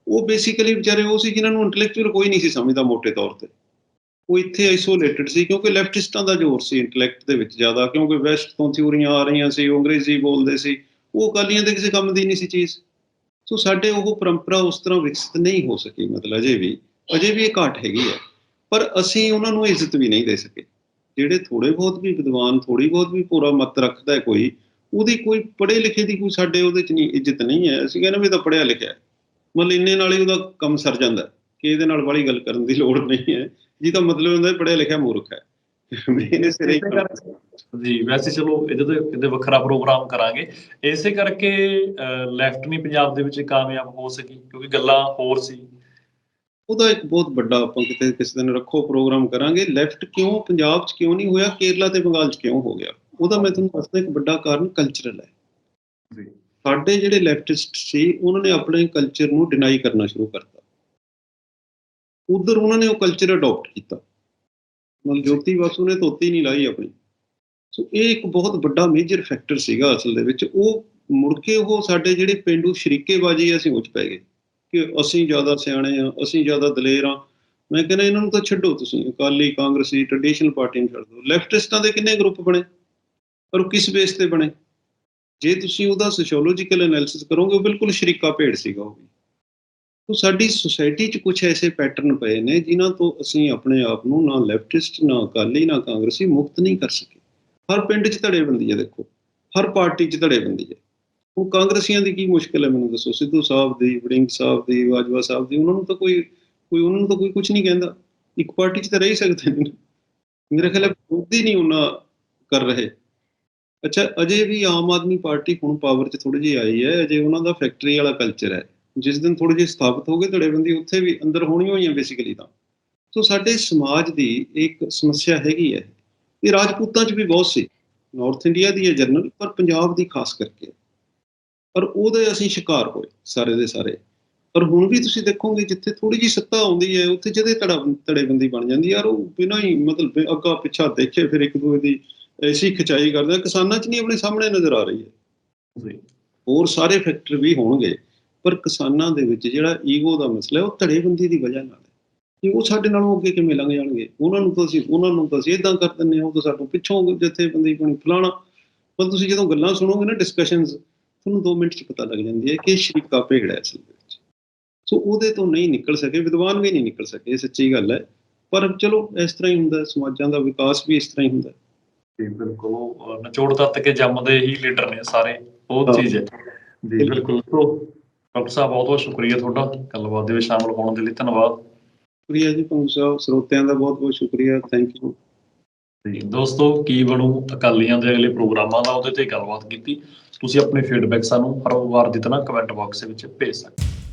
ਉਹ ਬੇਸਿਕਲੀ ਵਿਚਾਰੇ ਉਹ ਸੀ ਜਿਨ੍ਹਾਂ ਨੂੰ ਇੰਟੈਲੈਕਚੁਅਲ ਕੋਈ ਨਹੀਂ ਸੀ ਸਮਝਦਾ ਮੋٹے ਤੌਰ ਤੇ। ਉਹ ਇੱਥੇ ਆਈਸੋਲੇਟਡ ਸੀ ਕਿਉਂਕਿ ਲੈਫਟਿਸਟਾਂ ਦਾ ਜ਼ੋਰ ਸੀ ਇੰਟੈਲੈਕਟ ਦੇ ਵਿੱਚ ਜ਼ਿਆਦਾ, ਕਿਉਂਕਿ ਵੈਸਟ ਤੋਂ ਥਿਊਰੀਆਂ ਆ ਰਹੀਆਂ ਸੀ, ਉਹ ਅੰਗਰੇਜ਼ੀ ਬੋਲਦੇ ਸੀ। ਉਹ ਅਕਾਲੀਆਂ ਦੇ ਕਿਸੇ ਕੰਮ ਦੀ ਨਹੀਂ ਸੀ ਚੀਜ਼। ਸੋ ਸਾਡੇ ਉਹ ਪਰੰਪਰਾ ਉਸ ਤਰ੍ਹਾਂ ਵਿਕਸਿਤ ਨਹੀਂ ਹੋ ਸਕੀ, ਮਤਲਬ ਅਜੇ ਵੀ। ਅਜੇ ਵੀ ਇਹ ਘਾਟ ਹੈਗੀ ਹੈ। ਪਰ ਅਸੀਂ ਉਹਨਾਂ ਨੂੰ ਇੱਜ਼ਤ ਵੀ ਨਹੀਂ ਦੇ ਸਕੇ। ਜਿਹੜੇ ਥੋੜੇ ਬਹੁਤ ਵੀ ਵਿਦਵਾਨ ਥੋੜੀ ਬਹੁਤ ਵੀ ਪੂਰਾ ਮਤ ਰੱਖਦਾ ਕੋਈ, ਉਹਦੀ ਕੋਈ ਪੜ੍ਹੇ ਲਿਖੇ ਦੀ ਕੋਈ ਸਾਡੇ ਉਹਦੇ ਚ ਨਹੀਂ, ਇੱਜ਼ਤ ਨਹੀਂ ਹੈ। ਅਸੀਂ ਕਹਿੰਦੇ ਵੀ ਤਾਂ ਪੜ੍ਹਿਆ ਲਿਖਿਆ ਮਤਲਬ ਇੰਨੇ ਨਾਲ ਹੀ ਉਹਦਾ ਕੰਮ ਸਰ ਜਾਂਦਾ ਕਿ ਇਹਦੇ ਨਾਲ ਵਾਲੀ ਗੱਲ ਕਰਨ ਦੀ ਲੋੜ ਨਹੀਂ ਹੈ। ਜਿਹਦਾ ਮਤਲਬ ਹੁੰਦਾ ਹੈ ਪੜ੍ਹਿਆ ਲਿਖਿਆ ਮੂਰਖ ਹੈ। ਮੇਰੇ ਸਿਰੇ ਜੀ ਵੈਸੇ ਚਲੋ ਇਹਦੇ ਤੇ ਇਹਦੇ ਵੱਖਰਾ ਪ੍ਰੋਗਰਾਮ ਕਰਾਂਗੇ। ਇਸੇ ਕਰਕੇ ਲੈਫਟ ਨਹੀਂ ਪੰਜਾਬ ਦੇ ਵਿੱਚ ਕਾਮਯਾਬ ਹੋ ਸਕੀ ਕਿਉਂਕਿ ਗੱਲਾਂ ਹੋਰ ਸੀ। ਉਹਦਾ ਇੱਕ ਬਹੁਤ ਵੱਡਾ ਆਪਾਂ ਕਿਤੇ ਕਿਸੇ ਦਿਨ ਰੱਖੋ ਪ੍ਰੋਗਰਾਮ ਕਰਾਂਗੇ। ਲੈਫਟ ਕਿਉਂ ਪੰਜਾਬ 'ਚ ਕਿਉਂ ਨਹੀਂ ਹੋਇਆ? ਕੇਰਲਾ ਤੇ ਬੰਗਾਲ 'ਚ ਕਿਉਂ ਹੋ ਗਿਆ? ਉਹਦਾ ਮੈਂ ਤੁਹਾਨੂੰ ਦੱਸਦਾ ਇੱਕ ਵੱਡਾ ਕਾਰਨ ਕਲਚਰਲ ਹੈ। ਜੀ। ਸਾਡੇ ਜਿਹੜੇ ਲੈਫਟਿਸਟ ਸੀ ਉਹਨਾਂ ਨੇ ਆਪਣੇ ਕਲਚਰ ਨੂੰ ਡਿਨਾਈ ਕਰਨਾ ਸ਼ੁਰੂ ਕਰਤਾ। ਉਧਰ ਉਹਨਾਂ ਨੇ ਉਹ ਕਲਚਰ ਅਡਾਪਟ ਕੀਤਾ। ਮਤਲਬ ਜੋਤੀ ਬਾਸੂ ਨੇ ਧੋਤੀ ਨਹੀਂ ਲਾਈ ਆਪਣੀ। ਸੋ ਇਹ ਇੱਕ ਬਹੁਤ ਵੱਡਾ ਮੇਜਰ ਫੈਕਟਰ ਸੀਗਾ ਅਸਲ ਦੇ ਵਿੱਚ। ਉਹ ਮੁੜ ਕੇ ਉਹ ਸਾਡੇ ਜਿਹੜੇ ਪਿੰਡੂ ਸ਼ਰੀਕੇਬਾਜ਼ੀ ਆ, ਅਸੀਂ ਉਹ ਪੈ ਗਏ ਕਿ ਅਸੀਂ ਜ਼ਿਆਦਾ ਸਿਆਣੇ ਆ ਅਸੀਂ ਜ਼ਿਆਦਾ ਦਲੇਰ ਆ। ਮੈਂ ਕਹਿੰਦਾ ਇਹਨਾਂ ਨੂੰ ਤਾਂ ਛੱਡੋ ਤੁਸੀਂ ਅਕਾਲੀ ਕਾਂਗਰਸੀ ਟ੍ਰੈਡੀਸ਼ਨਲ ਪਾਰਟੀ ਨੂੰ ਛੱਡ ਦਿਓ। ਲੈਫਟਿਸਟਾਂ ਦੇ ਕਿੰਨੇ ਗਰੁੱਪ ਬਣੇ? ਪਰ ਉਹ ਕਿਸ ਬੇਸ ਤੇ ਬਣੇ? ਜੇ ਤੁਸੀਂ ਉਹਦਾ ਸੋਸ਼ੀਓਲੋਜੀਕਲ ਐਨਾਲਿਸਿਸ ਕਰੋਗੇ, ਉਹ ਬਿਲਕੁਲ ਸ਼ਰੀਕਾ ਭੇਡ ਸੀਗਾ ਉਹ ਵੀ। ਤਾਂ ਸਾਡੀ ਸੁਸਾਇਟੀ 'ਚ ਕੁਝ ਐਸੇ ਪੈਟਰਨ ਪਏ ਨੇ, ਜਿਨ੍ਹਾਂ ਤੋਂ ਅਸੀਂ ਆਪਣੇ ਆਪ ਨੂੰ ਨਾ ਲੈਫਟਿਸਟ ਨਾ ਅਕਾਲੀ, ਨਾ ਕਾਂਗਰਸੀ ਮੁਕਤ ਨਹੀਂ ਕਰ ਸਕੇ। ਹਰ ਪਿੰਡ 'ਚ ਧੜੇਬੰਦੀ ਹੈ, ਦੇਖੋ। ਹਰ ਪਾਰਟੀ 'ਚ ਧੜੇਬੰਦੀ ਹੈ। ਹੁਣ ਕਾਂਗਰਸੀਆਂ ਦੀ ਕੀ ਮੁਸ਼ਕਲ ਹੈ, ਮੈਨੂੰ ਦੱਸੋ? ਸਿੱਧੂ ਸਾਹਿਬ ਦੀ, ਵੜਿੰਗ ਸਾਹਿਬ ਦੀ, ਬਾਜਵਾ ਸਾਹਿਬ ਦੀ, ਉਹਨਾਂ ਨੂੰ ਤਾਂ ਕੋਈ ਕੋਈ ਉਹਨਾਂ ਨੂੰ ਤਾਂ ਕੋਈ ਕੁਝ ਨਹੀਂ ਕਹਿੰਦਾ। ਇੱਕ ਪਾਰਟੀ 'ਚ ਤਾਂ ਰਹਿ ਹੀ ਸਕਦੇ ਨੇ। ਮੇਰੇ ਖਿਆਲ ਖੁਦ ਹੀ ਨਹੀਂ ਉਹਨਾਂ ਕਰ ਰਹੇ। ਅੱਛਾ, ਅਜੇ ਵੀ ਆਮ ਆਦਮੀ ਪਾਰਟੀ ਹੁਣ ਪਾਵਰ 'ਚ ਥੋੜੀ ਜਿਹੀ ਆਈ ਹੈ, ਅਜੇ ਉਹਨਾਂ ਦਾ ਫੈਕਟਰੀ ਵਾਲਾ ਕਲਚਰ ਹੈ। ਜਿਸ ਦਿਨ ਥੋੜੀ ਜਿਹੀ ਸਥਾਪਿਤ ਹੋ ਗਏ ਧੜੇਬੰਦੀ, ਉੱਥੇ ਵੀ ਅੰਦਰ ਹੋਣੀ ਹੋਈਆਂ ਬੇਸਿਕਲੀ ਤਾਂ। ਸੋ ਸਾਡੇ ਸਮਾਜ ਦੀ ਇੱਕ ਸਮੱਸਿਆ ਹੈਗੀ ਹੈ। ਇਹ ਰਾਜਪੂਤਾਂ 'ਚ ਵੀ ਬਹੁਤ ਸੀ। ਨਾਰਥ ਇੰਡੀਆ ਦੀ ਹੈ ਜਨਰਲ ਪਰ ਪੰਜਾਬ ਦੀ ਖਾਸ ਕਰਕੇ। ਪਰ ਉਹਦੇ ਅਸੀਂ ਸ਼ਿਕਾਰ ਹੋਏ, ਸਾਰੇ ਦੇ ਸਾਰੇ। ਪਰ ਹੁਣ ਵੀ ਤੁਸੀਂ ਦੇਖੋਗੇ, ਜਿੱਥੇ ਥੋੜੀ ਜਿਹੀ ਸੱਤਾ ਆਉਂਦੀ ਹੈ, ਉੱਥੇ ਜਦੇ ਧੜਾ ਧੜੇਬੰਦੀ ਬਣ ਜਾਂਦੀ ਹੈ, ਯਾਰ ਉਹ ਬਿਨਾਂ ਹੀ ਮਤਲਬ ਬਿ- ਅੱਗਾ ਪਿੱਛਾ ਦੇਖੇ, ਫਿਰ ਇੱਕ ਦੂਜੇ ਦੀ ਐਸੀ ਖਿਚਾਈ ਕਰਦਾ, ਕਿਸਾਨਾਂ 'ਚ ਨਹੀਂ ਆਪਣੇ ਸਾਹਮਣੇ ਨਜ਼ਰ ਆ ਰਹੀ ਹੈ। ਹੋਰ ਸਾਰੇ ਫੈਕਟਰ ਵੀ ਹੋਣਗੇ, ਪਰ ਕਿਸਾਨਾਂ ਦੇ ਵਿੱਚ ਜਿਹੜਾ ਈਗੋ ਦਾ ਮਸਲਾ ਹੈ, ਉਹ ਧੜੇਬੰਦੀ ਦੀ ਵਜ੍ਹਾ ਨਾਲ ਹੈ। ਕਿ ਉਹ ਸਾਡੇ ਨਾਲੋਂ ਅੱਗੇ ਕਿਵੇਂ ਲੰਘ ਜਾਣਗੇ? ਉਹਨਾਂ ਨੂੰ ਤਾਂ ਅਸੀਂ, ਉਹਨਾਂ ਨੂੰ ਤਾਂ ਅਸੀਂ ਇਦਾਂ ਕਰ ਦਿੰਦੇ ਹਾਂ, ਉਹ ਤਾਂ ਸਾਨੂੰ ਪਿੱਛੋਂ ਜਥੇਬੰਦੀ ਬਣੀ ਫਲਾਣਾ। ਪਰ ਤੁਸੀਂ ਜਦੋਂ ਗੱਲਾਂ ਸੁਣੋਗੇ ਨਾ ਡਿਸਕਸ਼ਨਸ ਤੁਹਾਨੂੰ 2 ਮਿੰਟ 'ਚ ਪਤਾ ਲੱਗ ਜਾਂਦੀ ਹੈ ਕਿ ਸ਼ਰੀਕਾ ਭੇੜ ਹੈ ਅਸਲ ਵਿੱਚ। ਸੋ ਉਹਦੇ ਤੋਂ ਨਹੀਂ ਨਿਕਲ ਸਕੇ, ਵਿਦਵਾਨ ਵੀ ਨਹੀਂ ਨਿਕਲ ਸਕੇ, ਇਹ ਸੱਚੀ ਗੱਲ ਹੈ। ਪਰ ਚਲੋ, ਇਸ ਤਰ੍ਹਾਂ ਹੀ ਹੁੰਦਾ, ਸਮਾਜਾਂ ਦਾ ਵਿਕਾਸ ਵੀ ਇਸ ਤਰ੍ਹਾਂ ਹੀ ਹੁੰਦਾ। ਜੀ ਬਿਲਕੁਲ। ਉਹ ਨਿਚੋੜ ਤੱਤ ਕੇ ਜੰਮਦੇ ਹੀ ਲੀਡਰ ਨੇ ਸਾਰੇ। ਉਹ ਹਾਂ। ਚੀਜ਼ ਹੈ। ਜੀ। ਬਿਲਕੁਲ। ਤੋਂ ਡਾਕਟਰ ਸਾਹਿਬ ਬਹੁਤ ਬਹੁਤ ਸ਼ੁਕਰੀਆ ਤੁਹਾਡਾ। ਗੱਲਬਾਤ ਦੇ ਵਿੱਚ ਸ਼ਾਮਲ ਹੋਣ ਦੇ ਲਈ ਧੰਨਵਾਦ। ਸ਼ੁਕਰੀਆ ਜੀ ਪੰਗੂ ਸਾਹਿਬ। ਸਰੋਤਿਆਂ ਦਾ ਬਹੁਤ ਬਹੁਤ ਸ਼ੁਕਰੀਆ। ਥੈਂਕ ਯੂ ਜੀ ਦੋਸਤੋ ਕੀ ਬਣੂ ਅਕਾਲੀਆਂ ਦੇ ਅਗਲੇ ਪ੍ਰੋਗਰਾਮਾਂ ਦਾ ਉਹਦੇ ਤੇ ਗੱਲਬਾਤ ਕੀਤੀ। ਤੁਸੀਂ ਆਪਣੇ ਫੀਡਬੈਕ ਸਾਨੂੰ ਹਰ ਵਾਰ ਤਰ੍ਹਾਂ ਕਮੈਂਟ ਬਾਕਸ ਦੇ ਵਿੱਚ ਭੇਜ ਸਕਦੇ ਹੋ।